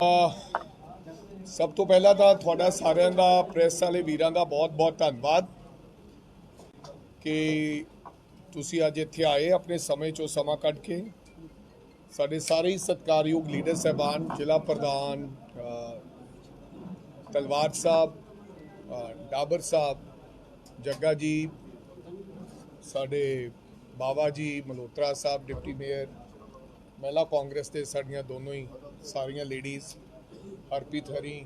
ਸਭ ਤੋਂ ਪਹਿਲਾਂ ਤਾਂ ਤੁਹਾਡਾ ਸਾਰਿਆਂ ਦਾ, ਪ੍ਰੈਸ ਵਾਲੇ ਵੀਰਾਂ ਦਾ ਬਹੁਤ-ਬਹੁਤ ਧੰਨਵਾਦ ਕਿ ਤੁਸੀਂ ਅੱਜ ਇੱਥੇ ਆਏ ਆਪਣੇ ਸਮੇਂ ਚੋਂ ਸਮਾਂ ਕੱਢ ਕੇ। ਸਾਡੇ ਸਾਰੇ ਹੀ ਸਤਿਕਾਰਯੋਗ ਲੀਡਰ ਸਹਿਬਾਨ, ਜ਼ਿਲ੍ਹਾ ਪ੍ਰਧਾਨ ਤਲਵਾਰ ਸਾਹਿਬ ਡਾਬਰ ਸਾਹਿਬ, ਜੱਗਾ ਜੀ, ਸਾਡੇ ਬਾਬਾ ਜੀ ਮਲੋਤਰਾ ਸਾਹਿਬ, ਡਿਪਟੀ ਮੇਅਰ, ਮਹਿਲਾ ਕਾਂਗਰਸ ਦੇ ਸਾਡੀਆਂ ਦੋਨੋਂ ਹੀ ਸਾਰੀਆਂ ਲੇਡੀਜ਼ ਹਰਪ੍ਰੀਤ ਹਰੀ,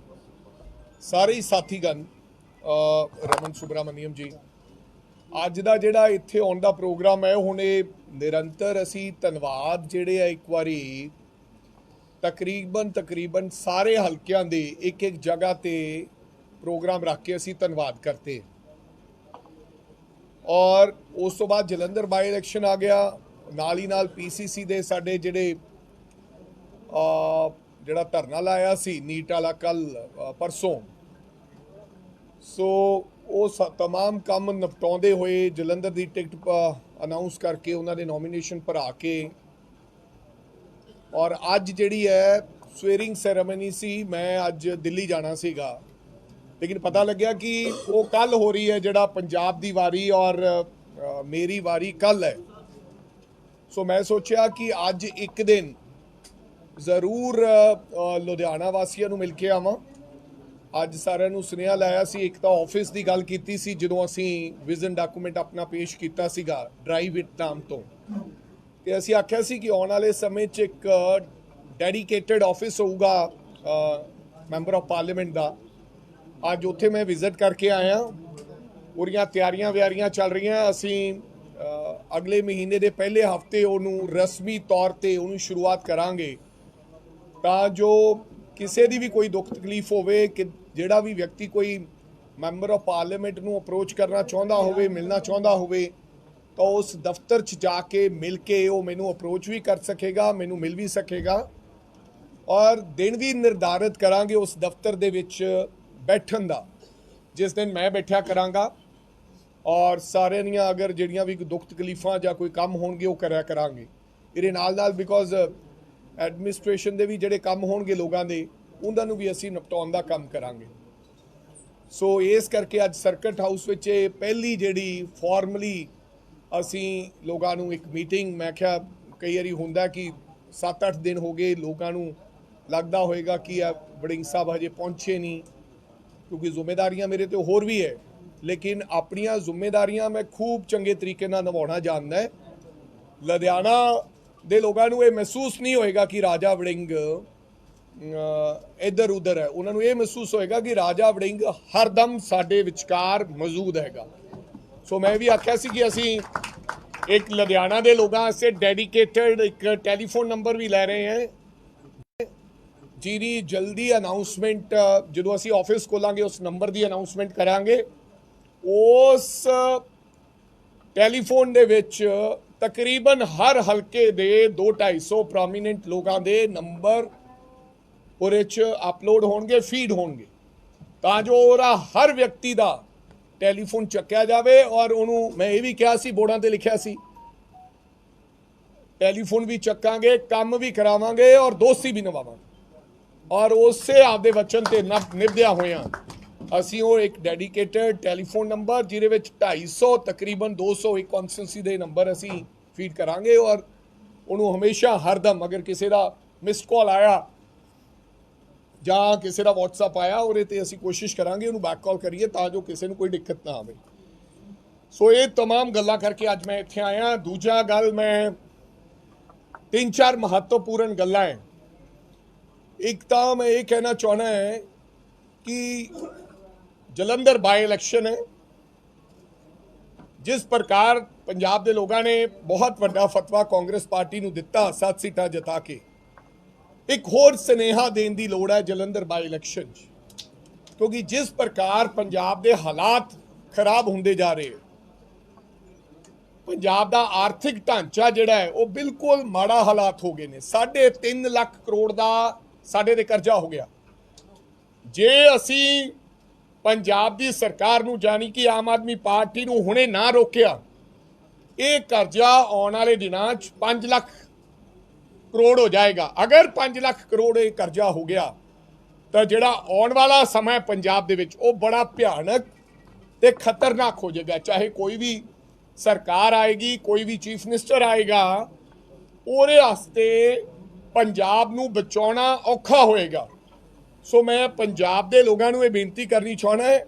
ਸਾਰੇ ਹੀ ਸਾਥੀਗਣ ਰਮਨ ਸੁਬਰਾਮਨੀਅਮ ਜੀ। ਅੱਜ ਦਾ ਜਿਹੜਾ ਇੱਥੇ ਆਉਣ ਦਾ ਪ੍ਰੋਗਰਾਮ ਹੈ, ਹੁਣ ਇਹ ਨਿਰੰਤਰ ਅਸੀਂ ਧੰਨਵਾਦ ਜਿਹੜੇ ਆ ਇੱਕ ਵਾਰੀ ਤਕਰੀਬਨ ਤਕਰੀਬਨ ਸਾਰੇ ਹਲਕਿਆਂ ਦੇ ਇੱਕ ਇੱਕ ਜਗ੍ਹਾ ਤੇ ਪ੍ਰੋਗਰਾਮ ਰੱਖ ਕੇ ਅਸੀਂ ਧੰਨਵਾਦ ਕਰਤੇ। ਔਰ ਉਸ ਤੋਂ ਬਾਅਦ ਜਲੰਧਰ ਬਾਈ ਇਲੈਕਸ਼ਨ ਆ ਗਿਆ। ਨਾਲ ਹੀ ਨਾਲ ਪੀਸੀਸੀ ਦੇ ਸਾਡੇ ਜਿਹੜੇ ਜਿਹੜਾ ਧਰਨਾ ਲਾਇਆ ਸੀ ਨੀਟ ਵਾਲਾ ਕੱਲ ਪਰਸੋਂ। ਸੋ ਉਹ ਸ- ਤਮਾਮ ਕੰਮ ਨਿਪਟਾਉਂਦੇ ਹੋਏ ਜਲੰਧਰ ਦੀ ਟਿਕਟ ਅਨਾਉਂਸ ਕਰਕੇ ਉਹਨਾਂ ਦੇ ਨੋਮੀਨੇਸ਼ਨ ਭਰਾ ਕੇ ਔਰ ਅੱਜ ਜਿਹੜੀ ਹੈ ਸਵੇਰਿੰਗ ਸੈਰੇਮਨੀ ਸੀ, ਮੈਂ ਅੱਜ ਦਿੱਲੀ ਜਾਣਾ ਸੀਗਾ। ਲੇਕਿਨ ਪਤਾ ਲੱਗਿਆ ਕਿ ਉਹ ਕੱਲ ਹੋ ਰਹੀ ਹੈ ਜਿਹੜਾ ਪੰਜਾਬ ਦੀ ਵਾਰੀ ਔਰ ਮੇਰੀ ਵਾਰੀ ਕੱਲ ਹੈ। ਸੋ ਮੈਂ ਸੋਚਿਆ ਕਿ ਅੱਜ ਇੱਕ ਦਿਨ ਜ਼ਰੂਰ ਲੁਧਿਆਣਾ ਵਾਸੀਆਂ ਨੂੰ ਮਿਲ ਕੇ ਆਵਾਂ। ਅੱਜ ਸਾਰਿਆਂ ਨੂੰ ਸੁਨੇਹਾ ਲਾਇਆ ਸੀ, ਇੱਕ ਤਾਂ ਆਫਿਸ ਦੀ ਗੱਲ ਕੀਤੀ ਸੀ, ਜਦੋਂ ਅਸੀਂ ਵਿਜ਼ਨ ਡਾਕੂਮੈਂਟ ਆਪਣਾ ਪੇਸ਼ ਕੀਤਾ ਸੀਗਾ ਡਰਾਈਵ ਇਟ ਨਾਮ ਤੋਂ। ਤੇ ਅਸੀਂ ਆਖਿਆ ਸੀ ਕਿ ਆਉਣ ਵਾਲੇ ਸਮੇਂ 'ਚ ਇੱਕ ਡੈਡੀਕੇਟਿਡ ਆਫਿਸ ਹੋਊਗਾ ਮੈਂਬਰ ਆਫ ਪਾਰਲੀਮੈਂਟ ਦਾ। ਅੱਜ ਉੱਥੇ ਮੈਂ ਵਿਜ਼ਿਟ ਕਰਕੇ ਆਇਆ। ਪੂਰੀਆਂ ਤਿਆਰੀਆਂ ਵਿਆਰੀਆਂ ਚੱਲ ਰਹੀਆਂ। ਅਸੀਂ ਅਗਲੇ ਮਹੀਨੇ ਦੇ ਪਹਿਲੇ ਹਫ਼ਤੇ ਉਹਨੂੰ ਰਸਮੀ ਤੌਰ ਤੇ ਉਹਨੂੰ ਸ਼ੁਰੂਆਤ ਕਰਾਂਗੇ। ਤਾਂ ਜੋ ਕਿਸੇ ਦੀ ਵੀ ਕੋਈ ਦੁੱਖ ਤਕਲੀਫ ਹੋਵੇ, ਕਿ ਜਿਹੜਾ ਵੀ ਵਿਅਕਤੀ ਕੋਈ ਮੈਂਬਰ ਆਫ ਪਾਰਲੀਮੈਂਟ ਨੂੰ ਅਪਰੋਚ ਕਰਨਾ ਚਾਹੁੰਦਾ ਹੋਵੇ, ਮਿਲਣਾ ਚਾਹੁੰਦਾ ਹੋਵੇ, ਤਾਂ ਉਸ ਦਫ਼ਤਰ 'ਚ ਜਾ ਕੇ ਮਿਲ ਕੇ ਉਹ ਮੈਨੂੰ ਅਪਰੋਚ ਵੀ ਕਰ ਸਕੇਗਾ, ਮੈਨੂੰ ਮਿਲ ਵੀ ਸਕੇਗਾ ਔਰ ਦਿਨ ਵੀ ਨਿਰਧਾਰਿਤ ਕਰਾਂਗੇ ਉਸ ਦਫ਼ਤਰ ਦੇ ਵਿੱਚ ਬੈਠਣ ਦਾ, ਜਿਸ ਦਿਨ ਮੈਂ ਬੈਠਿਆ ਕਰਾਂਗਾ ਔਰ ਸਾਰਿਆਂ ਦੀਆਂ ਅਗਰ ਜਿਹੜੀਆਂ ਵੀ ਦੁੱਖ ਤਕਲੀਫਾਂ ਜਾਂ ਕੋਈ ਕੰਮ ਹੋਣਗੇ, ਉਹ ਕਰਿਆ ਕਰਾਂਗੇ। ਇਹਦੇ ਨਾਲ ਨਾਲ ਬਿਕੋਜ਼ ਐਡਮਿਨਿਸਟ੍ਰੇਸ਼ਨ ਦੇ ਵੀ ਜਿਹੜੇ ਕੰਮ ਹੋਣਗੇ ਲੋਕਾਂ ਦੇ, ਉਹਨਾਂ ਨੂੰ ਵੀ ਅਸੀਂ ਨਿਪਟਾਉਣ ਦਾ ਕੰਮ ਕਰਾਂਗੇ। ਸੋ ਇਸ ਕਰਕੇ ਅੱਜ ਸਰਕਟ ਹਾਊਸ ਵਿੱਚ ਇਹ ਪਹਿਲੀ ਜਿਹੜੀ ਫਾਰਮਲੀ ਅਸੀਂ ਲੋਕਾਂ ਨੂੰ ਇੱਕ ਮੀਟਿੰਗ ਮੈਂ ਕਿਹਾ ਕਈ ਵਾਰੀ ਹੁੰਦਾ ਕਿ 7-8 ਦਿਨ ਹੋ ਗਏ ਲੋਕਾਂ ਨੂੰ, ਲੱਗਦਾ ਹੋਏਗਾ ਕਿ ਆ ਵੜਿੰਗ ਸਾਹਿਬ ਹਜੇ ਪਹੁੰਚੇ ਨਹੀਂ, ਕਿਉਂਕਿ ਜ਼ਿੰਮੇਵਾਰੀਆਂ ਮੇਰੇ ਤੇ ਹੋਰ ਵੀ ਹੈ। ਲੇਕਿਨ ਆਪਣੀਆਂ ਜ਼ਿੰਮੇਵਾਰੀਆਂ ਮੈਂ ਖੂਬ ਚੰਗੇ ਤਰੀਕੇ ਨਾਲ ਨਿਭਾਉਣਾ ਜਾਣਦਾ ਹੈ। ਲੁਧਿਆਣਾ ਦੇ ਲੋਕਾਂ ਨੂੰ ਇਹ ਮਹਿਸੂਸ ਨਹੀਂ ਹੋਏਗਾ ਕਿ ਰਾਜਾ ਵੜਿੰਗ ਇੱਧਰ ਉੱਧਰ ਹੈ। ਉਹਨਾਂ ਨੂੰ ਇਹ ਮਹਿਸੂਸ ਹੋਏਗਾ ਕਿ ਰਾਜਾ ਵੜਿੰਗ ਹਰਦਮ ਸਾਡੇ ਵਿਚਕਾਰ ਮੌਜੂਦ ਹੈਗਾ। ਸੋ ਮੈਂ ਵੀ ਆਖਿਆ ਸੀ ਕਿ ਅਸੀਂ ਇੱਕ ਲੁਧਿਆਣਾ ਦੇ ਲੋਕਾਂ ਵਾਸਤੇ ਡੈਡੀਕੇਟਡ ਇੱਕ ਟੈਲੀਫੋਨ ਨੰਬਰ ਵੀ ਲੈ ਰਹੇ ਹਾਂ। ਜਿਹਦੀ ਜਲਦੀ ਅਨਾਉਂਸਮੈਂਟ ਜਦੋਂ ਅਸੀਂ ਆਫਿਸ ਖੋਲਾਂਗੇ, ਉਸ ਨੰਬਰ ਦੀ ਅਨਾਉਂਸਮੈਂਟ ਕਰਾਂਗੇ। ਉਸ ਟੈਲੀਫੋਨ ਦੇ ਵਿੱਚ ਤਕਰੀਬਨ ਹਰ ਹਲਕੇ ਦੇ 2-250 ਪ੍ਰੋਮੀਨੈਂਟ ਲੋਕਾਂ ਦੇ ਨੰਬਰ ਉਹਦੇ 'ਚ ਅਪਲੋਡ ਹੋਣਗੇ ਫੀਡ ਹੋਣਗੇ। ਤਾਂ ਜੋ ਉਹਦਾ ਹਰ ਵਿਅਕਤੀ ਦਾ ਟੈਲੀਫੋਨ ਚੱਕਿਆ ਜਾਵੇ ਔਰ ਉਹਨੂੰ ਮੈਂ ਇਹ ਵੀ ਕਿਹਾ ਸੀ, ਬੋਰਡਾਂ ਤੇ ਲਿਖਿਆ ਸੀ ਟੈਲੀਫੋਨ ਵੀ ਚੱਕਾਂਗੇ, ਕੰਮ ਵੀ ਕਰਾਵਾਂਗੇ ਔਰ ਦੋਸਤੀ ਵੀ ਨਿਭਾਵਾਂਗੇ। ਔਰ ਉਸੇ ਆਪਦੇ ਵਚਨ ਤੇ ਨਭ- ਨਿਭਦਿਆ ਹੋਇਆਂ ਅਸੀਂ ਉਹ ਇੱਕ ਡੈਡੀਕੇਟਡ ਟੈਲੀਫੋਨ ਨੰਬਰ ਜਿਹਦੇ ਵਿੱਚ 250 ਤਕਰੀਬਨ 200 ਇੱਕ ਕਨਸਟੈਂਸੀ ਦੇ ਨੰਬਰ ਅਸੀਂ ਫੀਡ ਕਰਾਂਗੇ ਔਰ ਉਹਨੂੰ ਹਮੇਸ਼ਾ ਹਰਦਮ ਅਗਰ ਕਿਸੇ ਦਾ ਮਿਸਡ ਕਾਲ ਆਇਆ ਜਾਂ ਕਿਸੇ ਦਾ WhatsApp ਆਇਆ ਉਹਦੇ ਤੇ ਅਸੀਂ ਕੋਸ਼ਿਸ਼ ਕਰਾਂਗੇ ਉਹਨੂੰ ਬੈਕ ਕਾਲ ਕਰੀਏ ਤਾਂ ਜੋ ਕਿਸੇ ਨੂੰ ਕੋਈ ਦਿੱਕਤ ਨਾ ਆਵੇ ਸੋ ਇਹ तमाम ਗੱਲਾਂ ਕਰਕੇ ਅੱਜ ਮੈਂ ਇੱਥੇ ਆਇਆ ਦੂਜਾ ਗੱਲ ਮੈਂ ਤਿੰਨ ਚਾਰ ਮਹੱਤਵਪੂਰਨ ਗੱਲਾਂ ਹੈ ਇੱਕ ਤਾਂ ਮੈਂ ਇਹ ਕਹਿਣਾ ਚਾਹਣਾ ਹੈ ਕਿ ਜਲੰਧਰ ਬਾਈ ਇਲੈਕਸ਼ਨ ਹੈ। ਜਿਸ ਪ੍ਰਕਾਰ ਪੰਜਾਬ ਦੇ ਲੋਕਾਂ ਨੇ ਬਹੁਤ ਵੱਡਾ ਫਤਵਾ ਕਾਂਗਰਸ ਪਾਰਟੀ ਨੂੰ ਦਿੱਤਾ, ਸੱਤ ਸੀਟਾਂ ਜਿਤਾ ਕੇ। ਇੱਕ ਹੋਰ ਸਨੇਹਾ ਦੇਣ ਦੀ ਲੋੜ ਹੈ ਜਲੰਧਰ ਬਾਈ ਇਲੈਕਸ਼ਨ 'ਚ। ਕਿਉਂਕਿ ਜਿਸ ਪ੍ਰਕਾਰ ਪੰਜਾਬ ਦੇ ਹਾਲਾਤ ਖਰਾਬ ਹੁੰਦੇ ਜਾ ਰਹੇ ਪੰਜਾਬ ਦਾ ਆਰਥਿਕ ਢਾਂਚਾ ਜਿਹੜਾ ਹੈ, ਉਹ ਬਿਲਕੁਲ ਮਾੜਾ ਹਾਲਾਤ ਹੋ ਗਏ ਨੇ। 3.5 ਲੱਖ ਕਰੋੜ ਦਾ ਸਾਡੇ ਤੇ ਕਰਜ਼ਾ ਹੋ ਗਿਆ। ਜੇ ਅਸੀਂ ਪੰਜਾਬ ਦੀ ਸਰਕਾਰ ਨੂੰ ਜਾਣੀ ਕਿ ਆਮ ਆਦਮੀ ਪਾਰਟੀ ਨੂੰ ਹੁਣੇ ਨਾ ਰੋਕਿਆ। ਇਹ ਕਰਜ਼ਾ ਆਉਣ ਵਾਲੇ ਦਿਨਾਂ 'ਚ 5 ਲੱਖ ਕਰੋੜ ਹੋ ਜਾਏਗਾ। ਅਗਰ 5 ਲੱਖ ਕਰੋੜ ਇਹ ਕਰਜ਼ਾ ਹੋ ਗਿਆ, ਤਾਂ ਜਿਹੜਾ ਆਉਣ ਵਾਲਾ ਸਮਾਂ ਪੰਜਾਬ ਦੇ ਵਿੱਚ, ਉਹ ਬੜਾ ਭਿਆਨਕ ਤੇ ਖਤਰਨਾਕ ਹੋ ਜਾਏਗਾ। ਚਾਹੇ ਕੋਈ ਵੀ ਸਰਕਾਰ ਆਏਗੀ, ਕੋਈ ਵੀ ਚੀਫ ਮਿਨਿਸਟਰ ਆਏਗਾ, ਉਹਦੇ ਵਾਸਤੇ ਪੰਜਾਬ ਨੂੰ ਬਚਾਉਣਾ ਔਖਾ ਹੋਏਗਾ। ਸੋ ਮੈਂ ਪੰਜਾਬ ਦੇ ਲੋਕਾਂ ਨੂੰ ਇਹ ਬੇਨਤੀ ਕਰਨੀ ਚਾਹਣਾ ਹੈ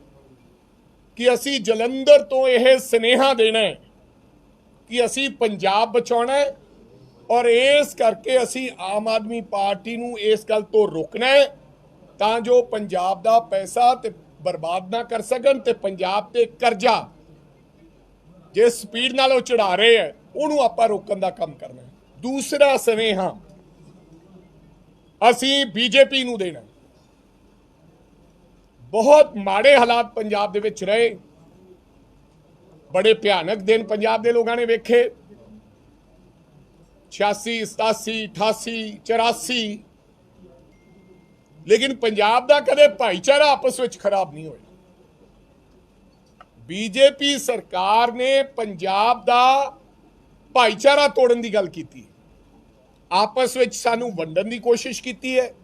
ਕਿ ਅਸੀਂ ਜਲੰਧਰ ਤੋਂ ਇਹ ਸਨੇਹਾ ਦੇਣਾ ਹੈ ਕਿ ਅਸੀਂ ਪੰਜਾਬ ਬਚਾਉਣਾ ਹੈ ਔਰ ਇਸ ਕਰਕੇ ਅਸੀਂ ਆਮ ਆਦਮੀ ਪਾਰਟੀ ਨੂੰ ਇਸ ਗੱਲ ਤੋਂ ਰੋਕਣਾ ਹੈ ਤਾਂ ਜੋ ਪੰਜਾਬ ਦਾ ਪੈਸਾ ਤੇ ਬਰਬਾਦ ਨਾ ਕਰ ਸਕਣ ਤੇ ਪੰਜਾਬ ਤੇ ਕਰਜ਼ਾ ਜਿਸ ਸਪੀਡ ਨਾਲ ਉਹ ਚੜਾ ਰਹੇ ਹੈ, ਉਹਨੂੰ ਆਪਾਂ ਰੋਕਣ ਦਾ ਕੰਮ ਕਰਨਾ ਹੈ। ਦੂਸਰਾ ਸਨੇਹਾ ਅਸੀਂ ਬੀਜੇਪੀ ਨੂੰ ਦੇਣਾ ਬਹੁਤ ਮਾੜੇ ਹਾਲਾਤ ਪੰਜਾਬ ਦੇ ਵਿੱਚ ਰਹੇ। ਬੜੇ ਭਿਆਨਕ ਦਿਨ ਪੰਜਾਬ ਦੇ ਲੋਕਾਂ ਨੇ ਵੇਖੇ। 86 87 88 84 ਲੇਕਿਨ ਪੰਜਾਬ ਦਾ ਕਦੇ ਭਾਈਚਾਰਾ ਆਪਸ ਵਿੱਚ ਖਰਾਬ ਨਹੀਂ ਹੋਇਆ। ਬੀਜੇਪੀ ਸਰਕਾਰ ਨੇ ਪੰਜਾਬ ਦਾ ਭਾਈਚਾਰਾ ਤੋੜਨ ਦੀ ਗੱਲ ਕੀਤੀ। ਆਪਸ ਵਿੱਚ ਸਾਨੂੰ ਵੰਡਣ ਦੀ ਕੋਸ਼ਿਸ਼ ਕੀਤੀ ਹੈ।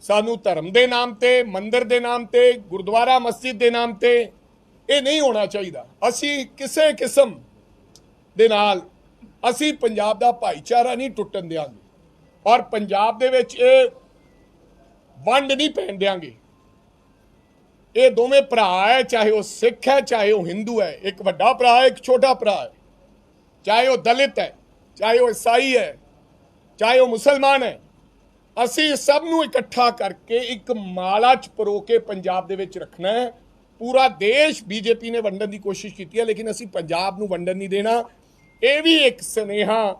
ਸਾਨੂੰ ਧਰਮ ਦੇ ਨਾਮ ਤੇ, ਮੰਦਿਰ ਦੇ ਨਾਮ ਤੇ, ਗੁਰਦੁਆਰਾ ਮਸਜਿਦ ਦੇ ਨਾਮ ਤੇ ਇਹ ਨਹੀਂ ਹੋਣਾ ਚਾਹੀਦਾ। ਅਸੀਂ ਕਿਸੇ ਕਿਸਮ ਦੇ ਨਾਲ ਅਸੀਂ ਪੰਜਾਬ ਦਾ ਭਾਈਚਾਰਾ ਨਹੀਂ ਟੁੱਟਣ ਦਿਆਂਗੇ। ਔਰ ਪੰਜਾਬ ਦੇ ਵਿੱਚ ਇਹ ਵੰਡ ਨਹੀਂ ਪੈਣ ਦਿਆਂਗੇ। ਇਹ ਦੋਵੇਂ ਭਰਾ ਹੈ, ਚਾਹੇ ਉਹ ਸਿੱਖ ਹੈ, ਚਾਹੇ ਉਹ ਹਿੰਦੂ ਹੈ। ਇੱਕ ਵੱਡਾ ਭਰਾ ਹੈ, ਇੱਕ ਛੋਟਾ ਭਰਾ ਹੈ। ਚਾਹੇ ਉਹ ਦਲਿਤ ਹੈ, ਚਾਹੇ ਉਹ ਈਸਾਈ ਹੈ, ਚਾਹੇ ਉਹ ਮੁਸਲਮਾਨ ਹੈ। ਅਸੀਂ ਸਭ ਨੂੰ ਇਕੱਠਾ ਕਰਕੇ ਇੱਕ ਮਾਲਾ ਚ ਪਰੋ ਕੇ ਪੰਜਾਬ ਦੇ ਵਿੱਚ ਰੱਖਣਾ ਹੈ। ਪੂਰਾ ਦੇਸ਼ ਬੀਜੇਪੀ ਨੇ ਵੰਡਣ ਦੀ ਕੋਸ਼ਿਸ਼ ਕੀਤੀ ਹੈ, ਲੇਕਿਨ ਅਸੀਂ ਪੰਜਾਬ ਨੂੰ ਵੰਡਣ ਨਹੀਂ ਦੇਣਾ। ਇਹ ਵੀ ਇੱਕ ਸਨੇਹਾ